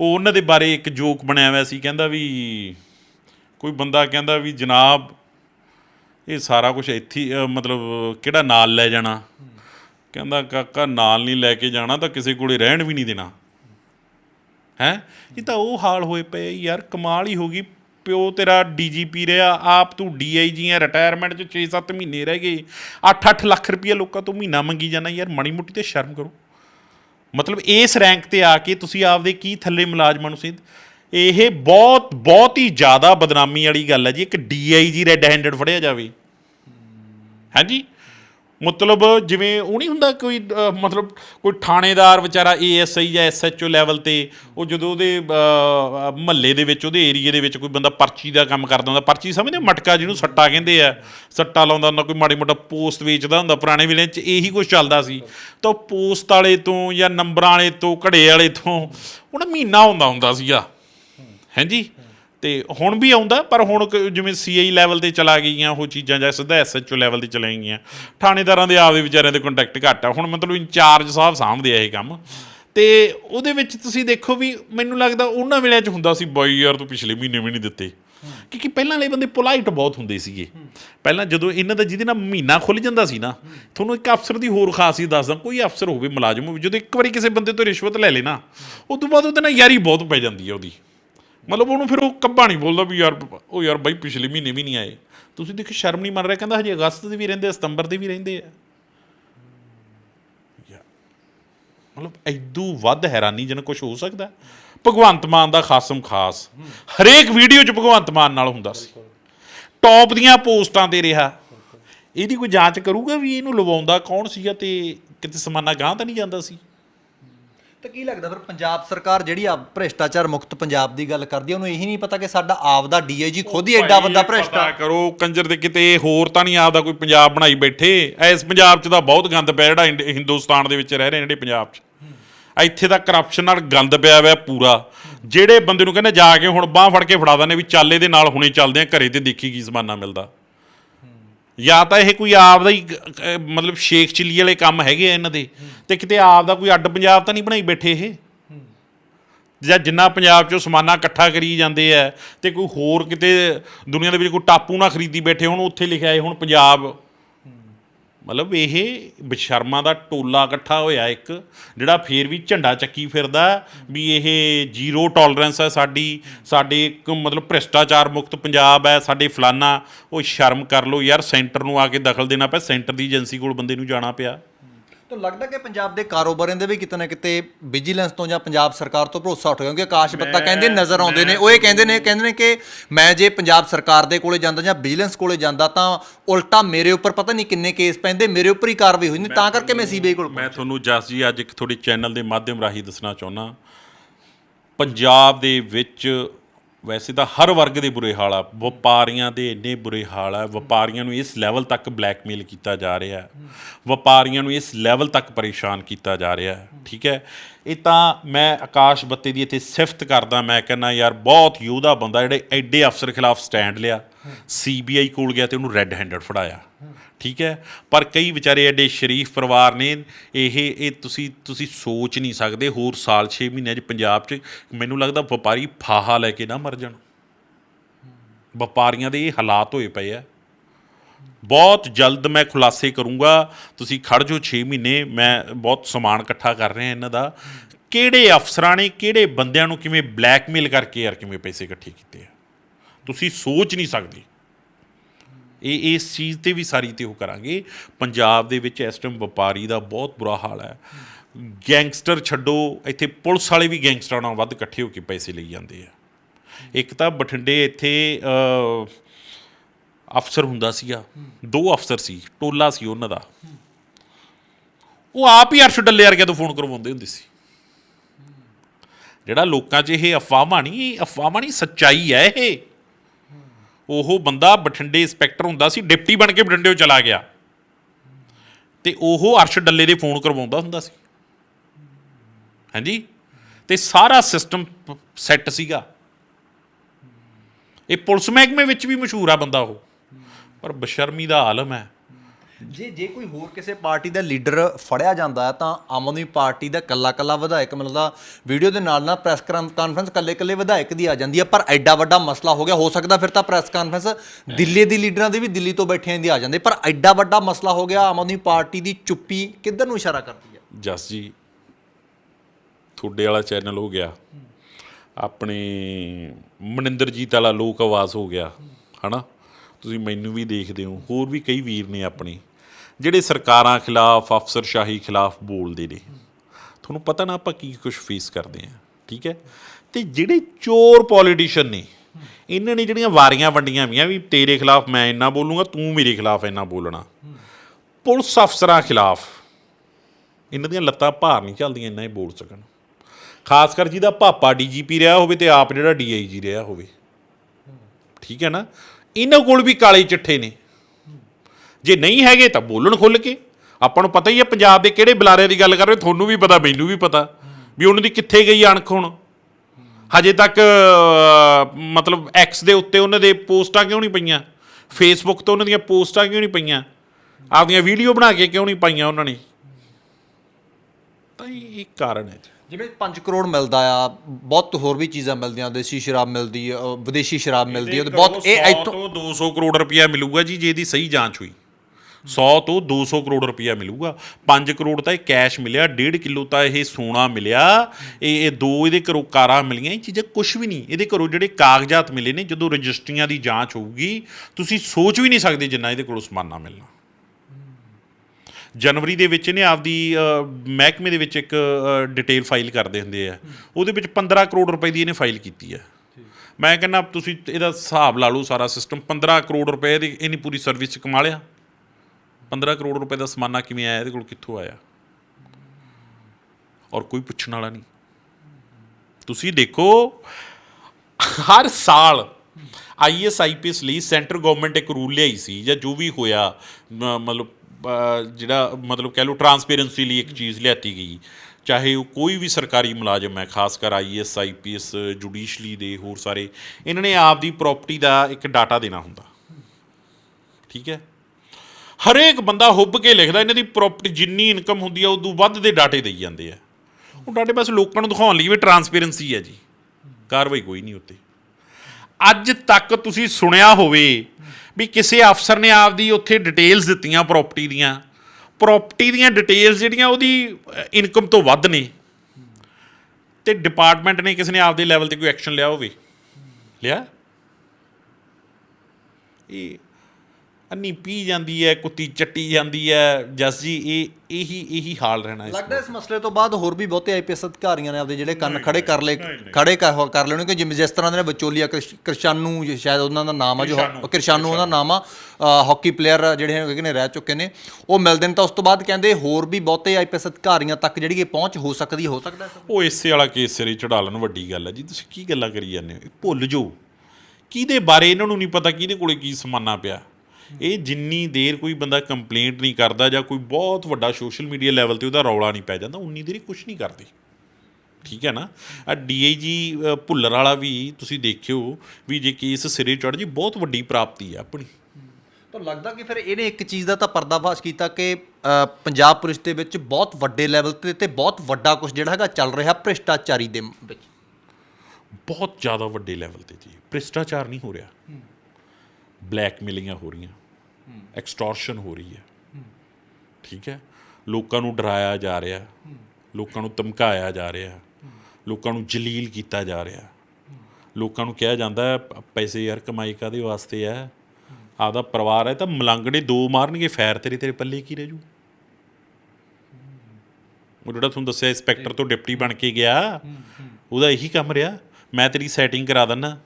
ਉਹ ਉਹਨਾਂ ਦੇ ਬਾਰੇ ਇੱਕ ਜੋਕ ਬਣਿਆ ਹੋਇਆ ਸੀ, ਕਹਿੰਦਾ ਵੀ ਕੋਈ ਬੰਦਾ ਕਹਿੰਦਾ ਵੀ ਜਨਾਬ, ਇਹ ਸਾਰਾ ਕੁਝ ਇੱਥੇ ਮਤਲਬ ਕਿਹੜਾ ਨਾਲ ਲੈ ਜਾਣਾ? ਕਹਿੰਦਾ ਕਾਕਾ ਨਾਲ ਨਹੀਂ ਲੈ ਕੇ ਜਾਣਾ ਤਾਂ ਕਿਸੇ ਕੋਲੇ ਰਹਿਣ ਵੀ ਨਹੀਂ ਦੇਣਾ। ਹੈ? ਇਹ ਤਾਂ ਉਹ ਹਾਲ ਹੋਏ ਪਏ ਯਾਰ, ਕਮਾਲ ਹੀ ਹੋ ਗਈ। ਪਿਓ ਤੇਰਾ ਡੀਜੀਪੀ ਰਿਹਾ, ਆਪ ਤੂੰ ਡੀਆਈਜੀ ਆ ਰਿਟਾਇਰਮੈਂਟ ਚ 6-7 ਮਹੀਨੇ ਰਹਿ ਗਏ 8-8 ਲੱਖ ਰੁਪਇਆ ਲੋਕਾਂ ਤੋਂ ਮਹੀਨਾ ਮੰਗੀ ਜਾਣਾ, ਯਾਰ ਮਾੜੀ ਮੁੱਟੀ ਤੇ ਸ਼ਰਮ ਕਰੋ। ਮਤਲਬ ਇਸ ਰੈਂਕ ਤੇ ਆ ਕੇ ਤੁਸੀਂ ਆਪਦੇ ਕੀ ਥੱਲੇ ਮੁਲਾਜ਼ਮਾਂ ਨੂੰ ਸਿੱਧ ਇਹ ਬਹੁਤ ਬਹੁਤ ਹੀ ਜ਼ਿਆਦਾ ਬਦਨਾਮੀ ਵਾਲੀ ਗੱਲ ਹੈ ਜੀ, ਇੱਕ ਡੀਆਈਜੀ ਰੈੱਡ ਹੈਂਡਡ ਫੜਿਆ ਜਾਵੇ। ਹਾਂਜੀ ਮਤਲਬ ਜਿਵੇਂ ਉਹ ਨਹੀਂ ਹੁੰਦਾ ਕੋਈ ਅਹ, ਮਤਲਬ ਕੋਈ ਥਾਣੇਦਾਰ ਵਿਚਾਰਾ ਏਐਸਆਈ ਜਾਂ ਐਸਐਚਓ ਲੈਵਲ ਤੇ ਉਹ ਜਦੋਂ ਉਹਦੇ ਮਹੱਲੇ ਦੇ ਵਿੱਚ ਉਹਦੇ ਏਰੀਏ ਦੇ ਵਿੱਚ ਕੋਈ ਬੰਦਾ ਪਰਚੀ ਦਾ ਕੰਮ ਕਰਦਾ ਹੁੰਦਾ ਪਰਚੀ ਸਮਝਦੇ ਹੋ? ਮਟਕਾ ਜਿਹਨੂੰ ਸੱਟਾ ਕਹਿੰਦੇ ਆ ਸੱਟਾ ਲਾਉਂਦਾ ਹੁੰਦਾ ਕੋਈ ਮਾੜੀ ਮੋਟਾ ਪੋਸਟ ਵੇਚਦਾ ਹੁੰਦਾ ਪੁਰਾਣੇ ਵੇਲੇ 'ਚ ਇਹੀ ਕੁਝ ਚੱਲਦਾ ਸੀ। ਤਾਂ ਉਹ ਪੋਸਟ ਵਾਲੇ ਤੋਂ ਜਾਂ ਨੰਬਰਾਂ ਵਾਲੇ ਤੋਂ ਘੜੇ ਵਾਲੇ ਤੋਂ ਉਹਨਾਂ ਮਹੀਨਾ ਹੁੰਦਾ ਹੁੰਦਾ ਸੀਗਾ। ਹੈਂਜੀ ਤੇ ਹੁਣ ਵੀ ਆਉਂਦਾ, ਪਰ ਹੁਣ ਕ- ਜਿਵੇਂ ਸੀਆਈ ਲੈਵਲ ਤੇ ਚਲਾ ਗਈਆਂ ਉਹ ਚੀਜ਼ਾਂ ਜਾਂ ਸਿੱਧਾ ਐਸਐਚਓ ਲੈਵਲ ਤੇ ਚਲੇ ਗਈਆਂ। ਥਾਣੇਦਾਰਾਂ ਦੇ ਆਪਦੇ ਵਿਚਾਰਿਆਂ ਦੇ ਕੰਟੈਕਟ ਘੱਟ ਆ। ਹੁਣ ਮਤਲਬ ਇੰਚਾਰਜ ਸਾਹਿਬ ਸਾਂਭਦੇ ਆ ਇਹ ਕੰਮ। ਤੇ ਉਹਦੇ ਵਿੱਚ ਤੁਸੀਂ ਦੇਖੋ ਵੀ ਮੈਨੂੰ ਲੱਗਦਾ ਉਹਨਾਂ ਵੇਲੇ 'ਚ ਹੁੰਦਾ ਸੀ, ਬਾਈ ਯਾਰ ਤੂੰ ਪਿਛਲੇ ਮਹੀਨੇ ਵੀ ਨਹੀਂ ਦਿੱਤੇ। ਕਿਉਂਕਿ ਪਹਿਲਾਂ ਵਾਲੇ ਬੰਦੇ ਪੋਲਾਈਟ ਬਹੁਤ ਹੁੰਦੇ ਸੀਗੇ। ਪਹਿਲਾਂ ਜਦੋਂ ਇਹਨਾਂ ਦਾ ਜਿਹਦੇ ਨਾਲ ਮਹੀਨਾ ਖੁੱਲ ਜਾਂਦਾ ਸੀ ਨਾ, ਤੁਹਾਨੂੰ ਇੱਕ ਅਫਸਰ ਦੀ ਹੋਰ ਖਾਸੀਅਤ ਦੱਸਦਾ, ਕੋਈ ਅਫਸਰ ਹੋਵੇ ਮੁਲਾਜ਼ਮ ਹੋਵੇ, ਜਦੋਂ ਇੱਕ ਵਾਰੀ ਕਿਸੇ ਬੰਦੇ ਤੋਂ ਰਿਸ਼ਵਤ ਲੈ ਲੇ ਨਾ ਉਸ ਤੋਂ ਬਾਅਦ ਉਹਦੇ ਨਾਲ ਯਾਰੀ ਬਹੁਤ ਪੈ ਜਾਂਦੀ ਹੈ ਉਹਦੀ। ਮਤਲਬ ਉਹਨੂੰ ਫਿਰ ਉਹ ਕੱਬਾ ਨਹੀਂ ਬੋਲਦਾ ਵੀ ਯਾਰ ਉਹ ਯਾਰ ਬਾਈ ਪਿਛਲੇ ਮਹੀਨੇ ਵੀ ਨਹੀਂ ਆਏ। ਤੁਸੀਂ ਦੇਖੋ ਸ਼ਰਮ ਨਹੀਂ ਮੰਨ ਰਿਹਾ ਕਹਿੰਦਾ ਹਜੇ ਅਗਸਤ ਦੇ ਵੀ ਰਹਿੰਦੇ ਸਤੰਬਰ ਦੇ ਵੀ ਰਹਿੰਦੇ ਆ। ਯਾਰ, ਮਤਲਬ ਐਦੂ ਵੱਧ ਹੈਰਾਨੀਜਨਕ ਕੁਝ ਹੋ ਸਕਦਾ। ਭਗਵੰਤ ਮਾਨ ਦਾ ਖਾਸਮ ਖਾਸ। ਹਰੇਕ ਵੀਡੀਓ 'ਚ ਭਗਵੰਤ ਮਾਨ ਨਾਲ ਹੁੰਦਾ ਸੀ। ਟੌਪ ਦੀਆਂ ਪੋਸਟਾਂ ਤੇ ਰਿਹਾ। ਇਹਦੀ ਕੋਈ ਜਾਂਚ ਕਰੂਗਾ ਵੀ ਇਹਨੂੰ ਲਵਾਉਂਦਾ ਕੌਣ ਸੀਗਾ ਤੇ ਕਿਤੇ ਸਮਾਨਾ ਗਾਂ ਤਾਂ ਨਹੀਂ ਜਾਂਦਾ ਸੀ? ਤਾਂ ਕੀ ਲੱਗਦਾ ਫਿਰ ਪੰਜਾਬ ਸਰਕਾਰ ਜਿਹੜੀ ਆ ਭ੍ਰਿਸ਼ਟਾਚਾਰ ਮੁਕਤ ਪੰਜਾਬ ਦੀ ਗੱਲ ਕਰਦੀ ਆ ਉਹਨੂੰ ਇਹੀ ਨਹੀਂ ਪਤਾ ਕਿ ਸਾਡਾ ਆਪ ਦਾ ਡੀਆਈਜੀ ਖੁਦ ਹੀ ਐਡਾ ਵੱਡਾ ਭਾਈ, ਭ੍ਰਿਸ਼ਟਾ ਪਤਾ ਕਰੋ ਕੰਜਰ ਦੇ ਕਿਤੇ ਹੋਰ ਤਾਂ ਨਹੀਂ ਆਪਦਾ ਕੋਈ ਪੰਜਾਬ ਬਣਾਈ ਬੈਠੇ। ਇਸ ਪੰਜਾਬ 'ਚ ਤਾਂ ਬਹੁਤ ਗੰਦ ਪਿਆ ਜਿਹੜਾ ਇੰਡ- ਹਿੰਦੁਸਤਾਨ ਦੇ ਵਿੱਚ ਰਹਿ ਰਹੇ ਨੇ ਜਿਹੜੇ ਪੰਜਾਬ 'ਚ। ਇੱਥੇ ਤਾਂ ਕਰਪਸ਼ਨ ਨਾਲ ਗੰਦ ਪਿਆ ਹੋਇਆ ਪੂਰਾ। ਜਿਹੜੇ ਬੰਦੇ ਨੂੰ ਕਹਿੰਦੇ ਜਾ ਕੇ ਹੁਣ ਬਾਹ ਫੜ ਕੇ ਫੜਾ ਦਿੰਦੇ ਵੀ ਚੱਲ ਇਹਦੇ ਨਾਲ ਹੁਣੇ ਚੱਲਦੇ ਆ ਘਰੇ ਤੇ ਦੇਖੀ ਕੀ ਸਮਾਨਾ ਮਿਲਦਾ। ਜਾਂ ਤਾਂ ਇਹ ਕੋਈ ਆਪ ਦਾ ਹੀ ਅਹ ਮਤਲਬ ਸ਼ੇਖ ਚਿੱਲੀ ਵਾਲੇ ਕੰਮ ਹੈਗੇ ਆ ਇਹਨਾਂ ਦੇ ਤੇ ਕਿਤੇ ਆਪ ਦਾ ਕੋਈ ਅੱਡ ਪੰਜਾਬ ਤਾਂ ਨਹੀਂ ਬਣਾਈ ਬੈਠੇ ਇਹ? ਜਾਂ ਜਿੰਨਾ ਪੰਜਾਬ ਚੋਂ ਸਮਾਨਾ ਇਕੱਠਾ ਕਰੀ ਜਾਂਦੇ ਆ ਤੇ ਕੋਈ ਹੋਰ ਕਿਤੇ ਦੁਨੀਆ ਦੇ ਵਿੱਚ ਕੋਈ ਟਾਪੂ ਨਾ ਖਰੀਦੀ ਬੈਠੇ ਹੁਣ, ਉੱਥੇ ਲਿਖਿਆ ਹੈ ਹੁਣ ਪੰਜਾਬ ਮਤਲਬ ਇਹ ਬਸ਼ਰਮਾਂ ਦਾ ਟੋਲਾ ਇਕੱਠਾ ਹੋਇਆ ਇੱਕ, ਜਿਹੜਾ ਫੇਰ ਵੀ ਝੰਡਾ ਚੱਕੀ ਫਿਰਦਾ ਵੀ ਇਹ ਜ਼ੀਰੋ ਟੋਲਰੈਂਸ ਹੈ ਸਾਡੀ, ਸਾਡੇ ਇੱਕ ਮਤਲਬ ਭ੍ਰਿਸ਼ਟਾਚਾਰ ਮੁਕਤ ਪੰਜਾਬ ਹੈ, ਸਾਡੇ ਫਲਾਨਾ, ਉਹ ਸ਼ਰਮ ਕਰ ਲਓ ਯਾਰ, ਸੈਂਟਰ ਨੂੰ ਆ ਕੇ ਦਖਲ ਦੇਣਾ ਪਿਆ, ਸੈਂਟਰ ਦੀ ਏਜੰਸੀ ਕੋਲ ਬੰਦੇ ਨੂੰ ਜਾਣਾ ਪਿਆ। ਤਾਂ ਲੱਗਦਾ ਕਿ ਪੰਜਾਬ ਦੇ ਕਾਰੋਬਾਰੀਆਂ ਦੇ ਵੀ ਕਿਤੇ ਨਾ ਕਿਤੇ ਵਿਜੀਲੈਂਸ ਤੋਂ ਜਾਂ ਪੰਜਾਬ ਸਰਕਾਰ ਤੋਂ ਭਰੋਸਾ ਉੱਠ ਗਿਆ ਕਿਉਂਕਿ ਆਕਾਸ਼ ਬੱਤਾ ਕਹਿੰਦੇ ਨਜ਼ਰ ਆਉਂਦੇ ਨੇ। ਉਹ ਇਹ ਕਹਿੰਦੇ ਨੇ ਕਹਿੰਦੇ ਨੇ ਕਿ ਮੈਂ ਜੇ ਪੰਜਾਬ ਸਰਕਾਰ ਦੇ ਕੋਲੇ ਜਾਂਦਾ ਜਾਂ ਵਿਜੀਲੈਂਸ ਕੋਲੇ ਜਾਂਦਾ ਤਾਂ ਉਲਟਾ ਮੇਰੇ ਉੱਪਰ ਪਤਾ ਨਹੀਂ ਕਿੰਨੇ ਕੇਸ ਪੈਂਦੇ ਮੇਰੇ ਉੱਪਰ ਹੀ ਕਾਰਵਾਈ ਹੋਈ। ਨਹੀਂ ਤਾਂ ਕਰਕੇ ਮੈਂ ਸੀਬੀਆਈ ਕੋਲ ਮੈਂ ਤੁਹਾਨੂੰ ਜਸ ਜੀ ਅੱਜ ਇੱਕ ਤੁਹਾਡੇ ਚੈਨਲ ਦੇ ਮਾਧਿਅਮ ਰਾਹੀਂ ਦੱਸਣਾ ਚਾਹੁੰਦਾ। ਪੰਜਾਬ ਦੇ ਵਿੱਚ ਵੈਸੇ ਤਾਂ ਹਰ ਵਰਗ ਦੇ ਬੁਰੇ ਹਾਲ ਆ। ਵਪਾਰੀਆਂ ਦੇ ਇੰਨੇ ਬੁਰੇ ਹਾਲ ਆ। ਵਪਾਰੀਆਂ ਨੂੰ ਇਸ ਲੈਵਲ ਤੱਕ ਬਲੈਕਮੇਲ ਕੀਤਾ ਜਾ ਰਿਹਾ। ਵਪਾਰੀਆਂ ਨੂੰ ਇਸ ਲੈਵਲ ਤੱਕ ਪਰੇਸ਼ਾਨ ਕੀਤਾ ਜਾ ਰਿਹਾ। ਠੀਕ ਹੈ? ਇਹ ਤਾਂ ਮੈਂ ਆਕਾਸ਼ ਬੱਤੇ ਦੀ ਇੱਥੇ ਸਿਫਤ ਕਰਦਾ, ਮੈਂ ਕਹਿੰਦਾ, ਯਾਰ, ਬਹੁਤ ਯੋਧਾ ਬੰਦਾ ਜਿਹੜੇ ਐਡੇ ਅਫਸਰ ਖਿਲਾਫ ਸਟੈਂਡ ਲਿਆ। ਸੀਬੀਆਈ ਕੋਲ ਗਿਆ ਤੇ ਉਹਨੂੰ ਰੈੱਡ ਹੈਂਡਡ ਫੜਾਇਆ। ਠੀਕ ਹੈ? ਪਰ ਕਈ ਵਿਚਾਰੇ ਐਡੇ ਸ਼ਰੀਫ ਪਰਿਵਾਰ ਨੇ, ਇਹ ਇਹ ਤੁਸੀਂ ਤੁਸੀਂ ਸੋਚ ਨਹੀਂ ਸਕਦੇ, ਹੋਰ ਸਾਲ 6 ਮਹੀਨਿਆਂ 'ਚ ਪੰਜਾਬ 'ਚ ਮੈਨੂੰ ਲੱਗਦਾ ਵਪਾਰੀ ਫਾਹਾ ਲੈ ਕੇ ਨਾ ਮਰ ਜਾਣ। ਵਪਾਰੀਆਂ ਦੇ ਇਹ ਹਾਲਾਤ ਹੋਏ ਪਏ ਆ। ਬਹੁਤ ਜਲਦ ਮੈਂ ਖੁਲਾਸੇ ਕਰੂੰਗਾ। ਤੁਸੀਂ ਖੜ ਜਾਓ 6 ਮਹੀਨੇ, ਮੈਂ ਬਹੁਤ ਸਮਾਨ ਇਕੱਠਾ ਕਰ ਰਿਹਾ ਇਹਨਾਂ ਦਾ। ਕਿਹੜੇ ਅਫਸਰਾਂ ਨੇ, ਕਿਹੜੇ ਬੰਦਿਆਂ ਨੂੰ ਕਿਵੇਂ ਬਲੈਕਮੇਲ ਕਰਕੇ ਯਾਰ ਕਿਵੇਂ ਪੈਸੇ ਇਕੱਠੇ ਕੀਤੇ ਆ? ਤੁਸੀਂ ਸੋਚ ਨਹੀਂ ਸਕਦੇ। ਇਹ, ਇਸ ਚੀਜ਼ ਤੇ ਵੀ ਸਾਰੀ ਤੇ ਉਹ ਕਰਾਂਗੇ। ਪੰਜਾਬ ਦੇ ਵਿੱਚ ਇਸ ਟਾਈਮ ਵਪਾਰੀ ਦਾ ਬਹੁਤ ਬੁਰਾ ਹਾਲ ਹੈ। ਗੈਂਗਸਟਰ ਛੱਡੋ, ਇੱਥੇ ਪੁਲਿਸ ਵਾਲੇ ਵੀ ਗੈਂਗਸਟਰਾਂ ਨਾਲ ਵੱਧ ਇਕੱਠੇ ਹੋ ਕੇ ਪੈਸੇ ਲਈ ਜਾਂਦੇ ਆ। ਇੱਕ ਤਾਂ ਬਠਿੰਡੇ ਇੱਥੇ ਅਫਸਰ ਹੁੰਦਾ ਸੀਗਾ। ਦੋ ਅਫਸਰ ਸੀ, ਟੋਲਾ ਸੀ ਉਹਨਾਂ ਦਾ। ਉਹ ਆਪ ਹੀ ਅਰਸ਼ ਡੱਲੇ ਵਰਗੇ ਤੋਂ ਫੋਨ ਕਰਵਾਉਂਦੇ ਹੁੰਦੇ ਸੀ। ਜਿਹੜਾ ਲੋਕਾਂ 'ਚ ਇਹ ਅਫਵਾਹਾਂ ਨਹੀਂ ਇਹ ਅਫਵਾਹਾਂ ਨਹੀਂ ਸੱਚਾਈ ਹੈ ਇਹ। ਉਹ ਬੰਦਾ ਬਠਿੰਡੇ ਇੰਸਪੈਕਟਰ ਹੁੰਦਾ ਸੀ, ਡਿਪਟੀ ਬਣ ਕੇ ਬਠਿੰਡੇੋਂ ਚਲਾ ਗਿਆ। ਤੇ ਉਹ ਅਰਸ਼ ਡੱਲੇ ਦੇ ਫੋਨ ਕਰਵਾਉਂਦਾ ਹੁੰਦਾ ਸੀ। ਹਾਂਜੀ? ਤੇ ਸਾਰਾ ਸਿਸਟਮ ਸੈੱਟ ਸੀਗਾ। ਇਹ ਪੁਲਿਸ ਮਹਿਕਮੇ ਵਿੱਚ ਵੀ ਮਸ਼ਹੂਰ ਆ ਬੰਦਾ ਉਹ। ਪਰ ਬਸ਼ਰਮੀ ਦਾ ਆਲਮ ਹੈ। ਜੇ ਜੇ ਕੋਈ ਹੋਰ ਕਿਸੇ ਪਾਰਟੀ ਦਾ ਲੀਡਰ ਫੜਿਆ ਜਾਂਦਾ ਹੈ ਤਾਂ ਆਮ ਆਦਮੀ ਪਾਰਟੀ ਦਾ ਕੱਲਾ ਕੱਲਾ ਵਿਧਾਇਕ ਮਿਲਦਾ ਵੀਡੀਓ ਦੇ ਨਾਲ ਨਾਲ ਪ੍ਰੈਸ ਕਾਨਫਰੰਸ ਕੱਲੇ ਕੱਲੇ ਵਿਧਾਇਕ ਦੀ ਆ ਜਾਂਦੀ ਹੈ ਪਰ ਐਡਾ ਵੱਡਾ ਮਸਲਾ ਹੋ ਗਿਆ ਹੋ ਸਕਦਾ ਫਿਰ ਤਾਂ ਪ੍ਰੈਸ ਕਾਨਫਰੰਸ ਦਿੱਲੀ ਦੇ ਲੀਡਰਾਂ ਦੇ ਵੀ ਦਿੱਲੀ ਤੋਂ ਬੈਠਿਆਂ ਦੀ ਆ ਜਾਂਦੇ ਪਰ ਐਡਾ ਵੱਡਾ ਮਸਲਾ ਹੋ ਗਿਆ ਆਮ ਆਦਮੀ ਪਾਰਟੀ ਦੀ ਚੁੱਪੀ ਕਿੱਧਰ ਨੂੰ ਇਸ਼ਾਰਾ ਕਰਦੀ ਹੈ? ਜਸ ਜੀ ਤੁਹਾਡੇ ਵਾਲਾ ਚੈਨਲ ਹੋ ਗਿਆ ਆਪਣੇ ਮਨਿੰਦਰਜੀਤ ਵਾਲਾ ਲੋਕ ਆਵਾਜ਼ ਹੋ ਗਿਆ ਹਨਾ? ਤੁਸੀਂ ਮੈਨੂੰ ਵੀ ਦੇਖਦੇ ਹੋ, ਹੋਰ ਵੀ ਕਈ ਵੀਰ ਨੇ ਆਪਣੇ, ਜਿਹੜੇ ਸਰਕਾਰਾਂ ਖਿਲਾਫ, ਅਫਸਰਸ਼ਾਹੀ ਖਿਲਾਫ ਬੋਲਦੇ ਨੇ। ਤੁਹਾਨੂੰ ਪਤਾ ਨਾ ਆਪਾਂ ਕੀ ਕੁਝ ਫੇਸ ਕਰਦੇ ਆ ਠੀਕ ਹੈ? ਤੇ ਜਿਹੜੇ ਚੋਰ ਪੋਲੀਟੀਸ਼ੀਅਨ ਨੇ, ਇਹਨਾਂ ਨੇ ਜਿਹੜੀਆਂ ਵਾਰੀਆਂ ਵੰਡੀਆਂ ਵੀਆਂ ਵੀ ਤੇਰੇ ਖਿਲਾਫ ਮੈਂ ਇੰਨਾ ਬੋਲੂੰਗਾ, ਤੂੰ ਮੇਰੇ ਖਿਲਾਫ ਇੰਨਾ ਬੋਲਣਾ। ਪੁਲਿਸ ਅਫਸਰਾਂ ਖਿਲਾਫ, ਇਹਨਾਂ ਦੀਆਂ ਲੱਤਾਂ ਭਾਰ ਨਹੀਂ ਚੱਲਦੀਆਂ, ਇੰਨਾ ਹੀ ਬੋਲ ਸਕਣ। ਖਾਸ ਕਰ ਜਿਹਦਾ ਪਾਪਾ ਡੀਜੀਪੀ ਰਿਹਾ ਹੋਵੇ ਤੇ ਆਪ ਜਿਹੜਾ ਡੀਆਈਜੀ ਰਿਹਾ ਹੋਵੇ। ਠੀਕ ਹੈ ਨਾ? ਇਹਨਾਂ ਕੋਲ ਵੀ ਕਾਲੇ ਚਿੱਠੇ ਨੇ। ਜੇ ਨਹੀਂ ਹੈਗੇ ਤਾਂ ਬੋਲਣ ਖੁੱਲ ਕੇ। ਆਪਾਂ ਨੂੰ ਪਤਾ ਹੀ ਹੈ ਪੰਜਾਬ ਦੇ ਕਿਹੜੇ ਬੁਲਾਰਿਆਂ ਦੀ ਗੱਲ ਕਰ ਰਹੇ ਤੁਹਾਨੂੰ ਵੀ ਪਤਾ, ਮੈਨੂੰ ਵੀ ਪਤਾ ਵੀ ਉਹਨਾਂ ਦੀ ਕਿੱਥੇ ਗਈ ਅਣਖ ਹੁਣ। ਹਜੇ ਤੱਕ ਮਤਲਬ ਐਕਸ ਦੇ ਉੱਤੇ ਉਹਨਾਂ ਦੇ ਪੋਸਟਾਂ ਕਿਉਂ ਨਹੀਂ ਪਈਆਂ? ਫੇਸਬੁੱਕ ਤੋਂ ਉਹਨਾਂ ਦੀਆਂ ਪੋਸਟਾਂ ਕਿਉਂ ਨਹੀਂ ਪਈਆਂ? ਆਪਦੀਆਂ ਵੀਡੀਓ ਬਣਾ ਕੇ ਕਿਉਂ ਨਹੀਂ ਪਾਈਆਂ ਉਹਨਾਂ ਨੇ? ਤਾਂ ਇਹ ਕਾਰਨ ਹੈ ਜਿਵੇਂ 5 ਕਰੋੜ ਮਿਲਦਾ ਆ ਬਹੁਤ ਹੋਰ ਵੀ ਚੀਜ਼ਾਂ ਮਿਲਦੀਆਂ ਦੇਸੀ ਸ਼ਰਾਬ ਮਿਲਦੀ ਅ, ਵਿਦੇਸ਼ੀ ਸ਼ਰਾਬ ਮਿਲਦੀ ਹੈ ਤੇ ਬਹੁਤ ਇਹ 100 ਇੱਥੋਂ ਤੋਂ 200 ਕਰੋੜ ਰੁਪਇਆ ਮਿਲੂਗਾ ਜੀ ਜੇ ਇਹਦੀ ਸਹੀ ਜਾਂਚ ਹੋਈ। 100 ਤੋਂ 200 ਕਰੋੜ ਰੁਪਇਆ ਮਿਲੂਗਾ। 5 ਕਰੋੜ ਤਾਂ ਇਹ ਕੈਸ਼ ਮਿਲਿਆ 1.5 ਕਿਲੋ ਤਾਂ ਇਹ ਸੋਨਾ ਮਿਲਿਆ। ਇਹ ਇਹ ਦੋ ਇਹਦੇ ਘਰੋਂ ਕਾਰਾਂ ਮਿਲੀਆਂ ਇਹ ਚੀਜ਼ਾਂ ਕੁਝ ਵੀ ਨਹੀਂ। ਇਹਦੇ ਘਰੋਂ ਜਿਹੜੇ ਕਾਗਜ਼ਾਤ ਮਿਲੇ ਨੇ ਜਦੋਂ ਰਜਿਸਟਰੀਆਂ ਦੀ ਜਾਂਚ ਹੋਊਗੀ ਤੁਸੀਂ ਸੋਚ ਵੀ ਨਹੀਂ ਸਕਦੇ ਜਿੰਨਾ ਇਹਦੇ ਕੋਲੋਂ ਸਮਾਨਾ ਮਿਲਣਾ। ਜਨਵਰੀ ਦੇ ਵਿੱਚ ਇਹਨੇ ਆਪਦੀ ਮਹਿਕਮੇ ਦੇ ਵਿੱਚ ਇੱਕ ਡਿਟੇਲ ਫਾਈਲ ਕਰਦੇ ਹੁੰਦੇ ਆ। ਉਹਦੇ ਵਿੱਚ 15 ਕਰੋੜ ਰੁਪਏ ਦੀ ਇਹਨੇ ਫਾਈਲ ਕੀਤੀ ਹੈ ਮੈਂ ਕਹਿੰਦਾ, ਤੁਸੀਂ ਇਹਦਾ ਹਿਸਾਬ ਲਾ ਲਓ ਸਾਰਾ ਸਿਸਟਮ 15 ਕਰੋੜ ਰੁਪਏ ਦੀ ਇਹਨੇ ਪੂਰੀ ਸਰਵਿਸ 'ਚ ਕਮਾ ਲਿਆ। 15 ਕਰੋੜ ਰੁਪਏ ਦਾ ਸਮਾਨਾ ਕਿਵੇਂ ਆਇਆ, ਇਹਦੇ ਕੋਲ ਕਿੱਥੋਂ ਆਇਆ? ਔਰ ਕੋਈ ਪੁੱਛਣ ਵਾਲਾ ਨਹੀਂ। ਤੁਸੀਂ ਦੇਖੋ, ਹਰ ਸਾਲ ਆਈਐਸ ਆਈਪੀਐਸ ਲਈ ਸੈਂਟਰ ਗਵਰਨਮੈਂਟ ਇੱਕ ਰੂਲ ਲਿਆਈ ਸੀ ਜਾਂ ਜੋ ਵੀ ਹੋਇਆ ਮਤਲਬ ਜਿਹੜਾ ਮਤਲਬ ਕਹਿ ਲਓ ਟਰਾਂਸਪੇਰੈਂਸੀ ਲਈ ਇੱਕ ਚੀਜ਼ ਲਿਆਤੀ ਗਈ। ਚਾਹੇ ਉਹ ਕੋਈ ਵੀ ਸਰਕਾਰੀ ਮੁਲਾਜ਼ਮ ਹੈ, ਖਾਸ ਕਰ ਆਈਐਸ ਆਈਪੀਐਸ ਜੁਡੀਸ਼ਲੀ ਦੇ ਹੋਰ ਸਾਰੇ, ਇਹਨਾਂ ਨੇ ਆਪ ਦੀ ਪ੍ਰਾਪਰਟੀ ਦਾ ਇੱਕ ਡਾਟਾ ਦੇਣਾ ਹੁੰਦਾ। ਠੀਕ ਹੈ? ਹਰੇਕ ਬੰਦਾ ਹੁੱਬ ਕੇ ਲਿਖਦਾ, ਇਹਨਾਂ ਦੀ ਪ੍ਰਾਪਰਟੀ ਜਿੰਨੀ ਇਨਕਮ ਹੁੰਦੀ ਆ ਉਦੋਂ ਵੱਧ ਦੇ ਡਾਟੇ ਦੇਈ ਜਾਂਦੇ ਆ। ਉਹ ਡਾਟੇ ਬਸ ਲੋਕਾਂ ਨੂੰ ਦਿਖਾਉਣ ਲਈ ਵੀ ਟਰਾਂਸਪੇਰੈਂਸੀ ਹੈ ਜੀ। ਕਾਰਵਾਈ ਕੋਈ ਨਹੀਂ ਉੱਤੇ। ਅੱਜ ਤੱਕ ਤੁਸੀਂ ਸੁਣਿਆ ਹੋਵੇ ਵੀ ਕਿਸੇ ਅਫਸਰ ਨੇ ਆਪਦੀ ਉੱਥੇ ਡਿਟੇਲਸ ਦਿੱਤੀਆਂ ਪ੍ਰਾਪਰਟੀ ਦੀਆਂ। ਪ੍ਰਾਪਰਟੀ ਦੀਆਂ ਡਿਟੇਲਸ ਜਿਹੜੀਆਂ ਉਹਦੀ ਇਨਕਮ ਤੋਂ ਵੱਧ ਨੇ। ਤੇ ਡਿਪਾਰਟਮੈਂਟ ਨੇ ਕਿਸੇ ਨੇ ਆਪਦੇ ਲੈਵਲ ਤੇ ਕੋਈ ਐਕਸ਼ਨ ਲਿਆ ਹੋਵੇ? ਲਿਆ? ਇਹ ਅੰਨੀ ਪੀ ਜਾਂਦੀ ਹੈ ਕੁੱਤੀ ਚੱਟੀ ਜਾਂਦੀ ਹੈ ਜਸ ਜੀ ਇਹ ਇਹੀ ਇਹੀ ਹਾਲ ਰਹਿਣਾ ਇਸ ਲੱਗਦਾ ਇਸ ਮਸਲੇ ਤੋਂ ਬਾਅਦ ਹੋਰ ਵੀ ਬਹੁਤੇ ਆਈਪੀਐਸ ਅਧਿਕਾਰੀਆਂ ਨੇ ਆਪਦੇ ਜਿਹੜੇ ਕੰਨ ਖੜੇ ਕਰ ਲਏ ਖੜੇ ਕਰ ਲੈਣੇ ਕਿ ਜਿਵੇਂ ਜਿਸ ਤਰ੍ਹਾਂ ਦੇ ਨੇ ਕ੍ਰਿਸ਼- ਕ੍ਰਿਸ਼ਾਨੂ ਸ਼ਾਇਦ ਉਹਨਾਂ ਦਾ ਨਾਮ ਆ ਜੋ ਕ੍ਰਿਸ਼ਾਨੂ। ਕ੍ਰਿਸ਼ਾਨੂ ਉਹਦਾ ਨਾਮ ਆ ਹਾਕੀ ਪਲੇਅਰ ਜਿਹੜੇ ਨੇ ਰਹਿ ਚੁੱਕੇ ਨੇ। ਉਹ ਮਿਲਦੇ ਨੇ ਤਾਂ ਉਸ ਤੋਂ ਬਾਅਦ ਕਹਿੰਦੇ ਹੋਰ ਵੀ ਬਹੁਤੇ ਆਈਪੀਐਸ ਅਧਿਕਾਰੀਆਂ ਤੱਕ ਜਿਹੜੀ ਇਹ ਪਹੁੰਚ ਹੋ ਸਕਦੀ ਹੈ ਸਕਦਾ ਉਹ ਇਸੇ ਵਾਲਾ ਕੇਸ ਸਿਰੇ ਚੜਾ ਲੈਣ ਵੱਡੀ ਗੱਲ ਹੈ ਜੀ। ਤੁਸੀਂ ਕੀ ਗੱਲਾਂ ਕਰੀ ਜਾਂਦੇ ਹੋ? ਭੁੱਲ ਜਾਓ। ਕਿਹਦੇ ਬਾਰੇ ਇਹਨਾਂ ਨੂੰ ਨਹੀਂ ਪਤਾ ਕਿਹਦੇ ਕੋਲੇ ਕੀ ਸਮਾਨਾ ਪਿਆ? ਇਹ ਜਿੰਨੀ ਦੇਰ ਕੋਈ ਬੰਦਾ ਕੰਪਲੇਂਟ ਨਹੀਂ ਕਰਦਾ ਜਾਂ ਕੋਈ ਬਹੁਤ ਵੱਡਾ ਸੋਸ਼ਲ ਮੀਡੀਆ ਲੈਵਲ ਤੇ ਉਹਦਾ ਰੌਲਾ ਨਹੀਂ ਪੈ ਜਾਂਦਾ ਉਨੀ ਦੇਰ ਕੁਝ ਨਹੀਂ ਕਰਦੇ। ਠੀਕ ਹੈ ਨਾ? ਆ ਡੀਆਈਜੀ ਭੁੱਲਰ ਵਾਲਾ ਵੀ ਤੁਸੀਂ ਦੇਖਿਓ ਵੀ ਜੇ ਕੇਸ ਸਿਰੇ ਚੜ ਜੀ ਬਹੁਤ ਵੱਡੀ ਪ੍ਰਾਪਤੀ ਹੈ ਆਪਣੀ। ਤਾਂ ਲੱਗਦਾ ਕਿ ਫਿਰ ਇਹਨੇ ਇੱਕ ਚੀਜ਼ ਦਾ ਤਾਂ ਪਰਦਾਫਾਸ਼ ਕੀਤਾ ਕਿ ਪੰਜਾਬ ਪੁਲਿਸ ਦੇ ਵਿੱਚ ਬਹੁਤ ਵੱਡੇ ਲੈਵਲ ਤੇ ਤੇ ਬਹੁਤ ਵੱਡਾ ਕੁਝ ਜਿਹੜਾ ਹੈਗਾ ਚੱਲ ਰਿਹਾ ਭ੍ਰਿਸ਼ਟਾਚਾਰੀ ਦੇ ਵਿੱਚ। ਬਹੁਤ ਜ਼ਿਆਦਾ ਵੱਡੇ ਲੈਵਲ ਤੇ ਜੀ। ਭ੍ਰਿਸ਼ਟਾਚਾਰ ਨਹੀਂ ਹੋ ਰਿਹਾ। ਬਲੈਕਮੇਲਿੰਗਾਂ ਹੋ ਰਹੀਆਂ। ਐਕਸਟੋਰਸ਼ਨ ਹੋ ਰਹੀ ਹੈ। ਠੀਕ ਹੈ? ਲੋਕਾਂ ਨੂੰ ਡਰਾਇਆ ਜਾ ਰਿਹਾ। ਲੋਕਾਂ ਨੂੰ ਧਮਕਾਇਆ ਜਾ ਰਿਹਾ। ਲੋਕਾਂ ਨੂੰ ਜਲੀਲ ਕੀਤਾ ਜਾ ਰਿਹਾ। ਲੋਕਾਂ ਨੂੰ ਕਿਹਾ ਜਾਂਦਾ ਹੈ ਪੈਸੇ ਯਾਰ, ਕਮਾਈ ਕਾਦੇ ਵਾਸਤੇ ਹੈ? ਆਪਦਾ ਪਰਿਵਾਰ ਹੈ ਤਾਂ ਮਲੰਗੜੇ ਦੋ ਮਾਰਨਗੇ, ਫੈਰ ਤੇਰੇ ਤੇਰੇ ਪੱਲੇ ਕੀ ਰਹਿ ਜੂ? ਉਹ ਜਿਹੜਾ ਤੁਹਾਨੂੰ ਦੱਸਿਆ, ਇੰਸਪੈਕਟਰ ਤੋਂ ਡਿਪਟੀ ਬਣ ਕੇ ਗਿਆ, ਉਹਦਾ ਇਹੀ ਕੰਮ ਰਿਹਾ, ਮੈਂ ਤੇਰੀ ਸੈਟਿੰਗ ਕਰਾ ਦਿੰਦਾ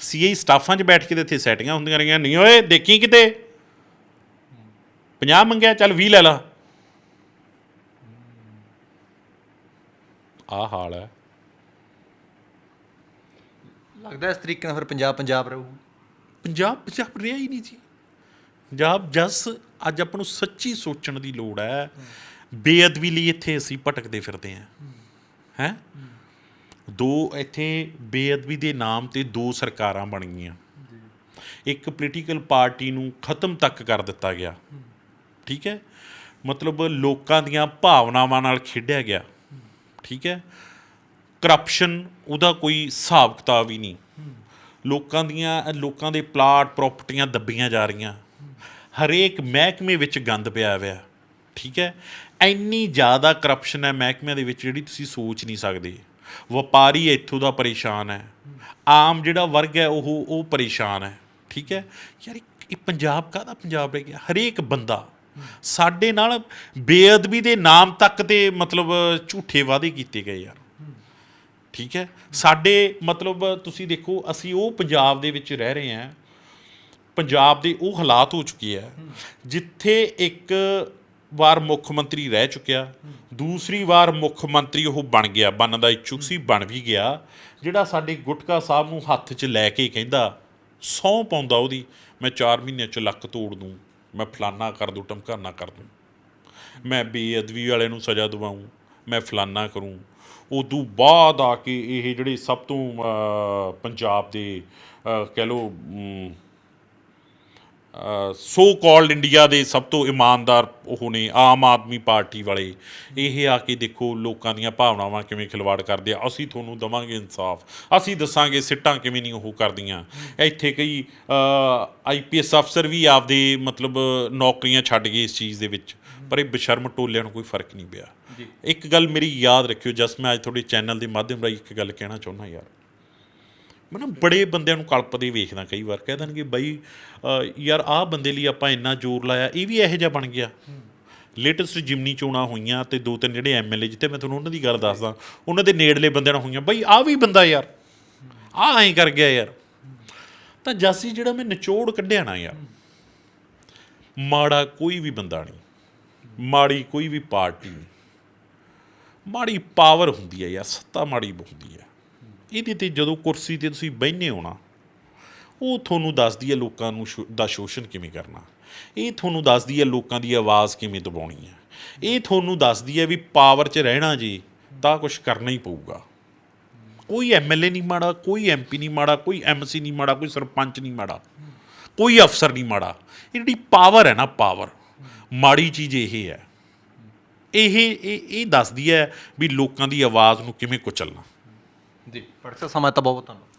ਸੀਆਈ ਸਟਾਫਾਂ 'ਚ ਬੈਠ ਕੇ ਤੇ ਇੱਥੇ ਸੈਟਿੰਗਾਂ ਹੁੰਦੀਆਂ ਰਹੀਆਂ। ਨਹੀਂ ਓਏ, ਦੇਖੀ ਕਿਤੇ? 50 ਮੰਗਿਆ ਚੱਲ 20 ਲੈ ਲਾ। ਆ ਹਾਲ ਹੈ। ਲੱਗਦਾ ਇਸ ਤਰੀਕੇ ਨਾਲ ਫਿਰ ਪੰਜਾਬ ਪੰਜਾਬ ਰਹੂ ਪੰਜਾਬ ਪੰਜਾਬ ਰਿਹਾ ਹੀ ਨਹੀਂ ਜੀ। ਪੰਜਾਬ ਜਸ ਅੱਜ ਆਪਾਂ ਨੂੰ ਸੱਚੀ ਸੋਚਣ ਦੀ ਲੋੜ ਹੈ। ਬੇਅਦਬੀ ਲਈ ਇੱਥੇ ਅਸੀਂ ਭਟਕਦੇ ਫਿਰਦੇ ਹਾਂ। ਹੈ? ਦੋ ਇੱਥੇ ਬੇਅਦਬੀ ਦੇ ਨਾਮ ਤੇ ਦੋ ਸਰਕਾਰਾਂ ਬਣ ਗਈਆਂ। ਇੱਕ ਪੋਲੀਟੀਕਲ ਪਾਰਟੀ ਨੂੰ ਖਤਮ ਤੱਕ ਕਰ ਦਿੱਤਾ ਗਿਆ। ਠੀਕ ਹੈ? ਮਤਲਬ ਲੋਕਾਂ ਦੀਆਂ ਭਾਵਨਾਵਾਂ ਨਾਲ ਖੇਡਿਆ ਗਿਆ। ਠੀਕ ਹੈ? ਕਰਪਸ਼ਨ ਉਹਦਾ ਕੋਈ ਹਿਸਾਬ ਕਿਤਾਬ ਹੀ ਨਹੀਂ। ਲੋਕਾਂ ਦੀਆਂ, ਲੋਕਾਂ ਦੇ ਪਲਾਟ ਪ੍ਰਾਪਰਟੀਆਂ ਦੱਬੀਆਂ ਜਾ ਰਹੀਆਂ। ਹਰੇਕ ਮਹਿਕਮੇ ਵਿੱਚ ਗੰਦ ਪਿਆ ਹੋਇਆ। ਠੀਕ ਹੈ? ਇੰਨੀ ਜ਼ਿਆਦਾ ਕਰਪਸ਼ਨ ਹੈ ਮਹਿਕਮਿਆਂ ਦੇ ਵਿੱਚ ਜਿਹੜੀ ਤੁਸੀਂ ਸੋਚ ਨਹੀਂ ਸਕਦੇ। ਵਪਾਰੀ ਇੱਥੋਂ ਦਾ ਪਰੇਸ਼ਾਨ ਹੈ। ਆਮ ਜਿਹੜਾ ਵਰਗ ਹੈ ਉਹ ਉਹ ਪਰੇਸ਼ਾਨ ਹੈ। ਠੀਕ ਹੈ? ਯਾਰ ਇਹ- ਇਹ ਪੰਜਾਬ ਕਾਹਦਾ ਪੰਜਾਬ ਰਹਿ ਗਿਆ? ਹਰੇਕ ਬੰਦਾ ਸਾਡੇ ਨਾਲ ਬੇਅਦਬੀ ਦੇ ਨਾਮ ਤੱਕ ਤੇ ਮਤਲਬ ਝੂਠੇ ਵਾਅਦੇ ਕੀਤੇ ਗਏ ਯਾਰ। ਠੀਕ ਹੈ? ਸਾਡੇ ਮਤਲਬ ਤੁਸੀਂ ਦੇਖੋ, ਅਸੀਂ ਉਹ ਪੰਜਾਬ ਦੇ ਵਿੱਚ ਰਹਿ ਰਹੇ ਹਾਂ। ਪੰਜਾਬ ਦੇ ਉਹ ਹਾਲਾਤ ਹੋ ਚੁੱਕੇ ਆ, ਜਿੱਥੇ ਇੱਕ ਵਾਰ ਮੁੱਖ ਮੰਤਰੀ ਰਹਿ ਚੁੱਕਿਆ, ਦੂਸਰੀ ਵਾਰ ਮੁੱਖ ਮੰਤਰੀ ਉਹ ਬਣ ਗਿਆ, ਬਣਨ ਦਾ ਇੱਛੁਕ ਸੀ, ਬਣ ਵੀ ਗਿਆ, ਜਿਹੜਾ ਸਾਡੇ ਗੁਟਕਾ ਸਾਹਿਬ ਨੂੰ ਹੱਥ 'ਚ ਲੈ ਕੇ ਕਹਿੰਦਾ, ਸਹੁੰ ਪਾਉਂਦਾ ਉਹਦੀ, ਮੈਂ 4 ਮਹੀਨਿਆਂ 'ਚ ਲੱਕ ਤੋੜ ਦੂੰ। ਮੈਂ ਫਲਾਨਾ ਕਰ ਦੂੰ ਟਮਕਾਨਾ ਕਰ ਦੂੰ। ਮੈਂ ਬੇਅਦਬੀ ਵਾਲੇ ਨੂੰ ਸਜ਼ਾ ਦਿਵਾਉਂ ਮੈਂ ਫਲਾਨਾ ਕਰੂੰ। ਉਦੋਂ ਬਾਅਦ ਆ ਕੇ ਇਹ ਜਿਹੜੇ ਸਭ ਤੋਂ ਪੰਜਾਬ ਦੇ ਕਹਿ ਲਓ ਸੋ ਕਾਲਡ ਇੰਡੀਆ ਦੇ ਸਭ ਤੋਂ ਇਮਾਨਦਾਰ ਉਹ ਨੇ ਆਮ ਆਦਮੀ ਪਾਰਟੀ ਵਾਲੇ। ਇਹ ਆ ਕੇ ਦੇਖੋ ਲੋਕਾਂ ਦੀਆਂ ਭਾਵਨਾਵਾਂ ਕਿਵੇਂ ਖਿਲਵਾੜ ਕਰਦੇ ਆ। ਅਸੀਂ ਤੁਹਾਨੂੰ ਦਵਾਂਗੇ ਇਨਸਾਫ। ਅਸੀਂ ਦੱਸਾਂਗੇ ਸਿੱਟਾਂ ਕਿਵੇਂ ਨਹੀਂ ਉਹ ਕਰਦੀਆਂ। ਇੱਥੇ ਕਈ ਆਈਪੀਐਸ ਅਫਸਰ ਵੀ ਆਪਦੇ ਮਤਲਬ ਨੌਕਰੀਆਂ ਛੱਡ ਗਏ ਇਸ ਚੀਜ਼ ਦੇ ਵਿੱਚ। ਪਰ ਇਹ ਬਸ਼ਰਮ ਟੋਲਿਆਂ ਨੂੰ ਕੋਈ ਫ਼ਰਕ ਨਹੀਂ ਪਿਆ। ਇੱਕ ਗੱਲ ਮੇਰੀ ਯਾਦ ਰੱਖਿਓ। ਜਸ ਮੈਂ ਅੱਜ ਤੁਹਾਡੇ ਚੈਨਲ ਦੇ ਮਾਧਿਅਮ ਰਾਹੀਂ ਇੱਕ ਗੱਲ ਕਹਿਣਾ ਚਾਹੁੰਦਾ ਯਾਰ। ਮੈਂ ਨਾ ਬੜੇ ਬੰਦਿਆਂ ਨੂੰ ਕਲਪਦੇ ਵੇਖਦਾ ਕਈ ਵਾਰ, ਕਹਿ ਦੇਣਗੇ ਬਾਈ ਯਾਰ ਆਹ ਬੰਦੇ ਲਈ ਆਪਾਂ ਇੰਨਾ ਜ਼ੋਰ ਲਾਇਆ, ਇਹ ਵੀ ਇਹੋ ਜਿਹਾ ਬਣ ਗਿਆ। ਲੇਟੈਸਟ ਜਿਮਨੀ ਚੋਣਾਂ ਹੋਈਆਂ ਤੇ ਦੋ ਤਿੰਨ ਜਿਹੜੇ ਐਮਐਲਏ ਜਿੱਤੇ, ਮੈਂ ਤੁਹਾਨੂੰ ਉਹਨਾਂ ਦੀ ਗੱਲ ਦੱਸਦਾ, ਉਹਨਾਂ ਦੇ ਨੇੜਲੇ ਬੰਦਿਆਂ ਨਾਲ ਹੋਈਆਂ। ਬਾਈ, ਆਹ ਵੀ ਬੰਦਾ ਯਾਰ, ਆਹ ਐਂ ਕਰ ਗਿਆ ਯਾਰ। ਤਾਂ ਜਾਸੀ ਜਿਹੜਾ ਮੈਂ ਨਿਚੋੜ ਕੱਢਿਆ ਨਾ ਯਾਰ, ਮਾੜਾ ਕੋਈ ਵੀ ਬੰਦਾ ਨਹੀਂ, ਮਾੜੀ ਕੋਈ ਵੀ ਪਾਰਟੀ ਨਹੀਂ। ਮਾੜੀ ਪਾਵਰ ਹੁੰਦੀ ਹੈ ਯਾਰ, ਸੱਤਾ ਮਾੜੀ ਹੁੰਦੀ ਹੈ। ਇਹਦੇ ਤੇ ਜਦੋਂ ਕੁਰਸੀ ਤੇ ਤੁਸੀਂ ਬਹਿਨੇ ਹੋ ਨਾ, ਉਹ ਤੁਹਾਨੂੰ ਦੱਸਦੀ ਹੈ ਲੋਕਾਂ ਨੂੰ ਸ਼ੋ- ਦਾ ਸ਼ੋਸ਼ਣ ਕਿਵੇਂ ਕਰਨਾ। ਇਹ ਤੁਹਾਨੂੰ ਦੱਸਦੀ ਹੈ ਲੋਕਾਂ ਦੀ ਆਵਾਜ਼ ਕਿਵੇਂ ਦਬਾਉਣੀ ਹੈ। ਇਹ ਤੁਹਾਨੂੰ ਦੱਸਦੀ ਹੈ ਵੀ ਪਾਵਰ 'ਚ ਰਹਿਣਾ ਜੀ, ਤਾਂ ਕੁਝ ਕਰਨਾ ਹੀ ਪਊਗਾ। ਕੋਈ ਐਮਐਲਏ ਨਹੀਂ ਮਾੜਾ, ਕੋਈ ਐਮਪੀ ਨਹੀਂ ਮਾੜਾ, ਕੋਈ ਐਮਸੀ ਨਹੀਂ ਮਾੜਾ, ਕੋਈ ਸਰਪੰਚ ਨਹੀਂ ਮਾੜਾ, ਕੋਈ ਅਫਸਰ ਨਹੀਂ ਮਾੜਾ। ਇਹ ਜਿਹੜੀ ਪਾਵਰ ਹੈ ਨਾ ਪਾਵਰ, ਮਾੜੀ ਚੀਜ਼ ਇਹ ਹੈ। ਇਹ ਇਹ ਇਹ ਦੱਸਦੀ ਹੈ ਵੀ ਲੋਕਾਂ ਦੀ ਆਵਾਜ਼ ਨੂੰ ਕਿਵੇਂ ਕੁਚਲਣਾ। ਜੀ ਪੜ੍ਹ ਸਮਾਂ ਤਾਂ ਬਹੁਤ ਧੰਨਵਾਦ।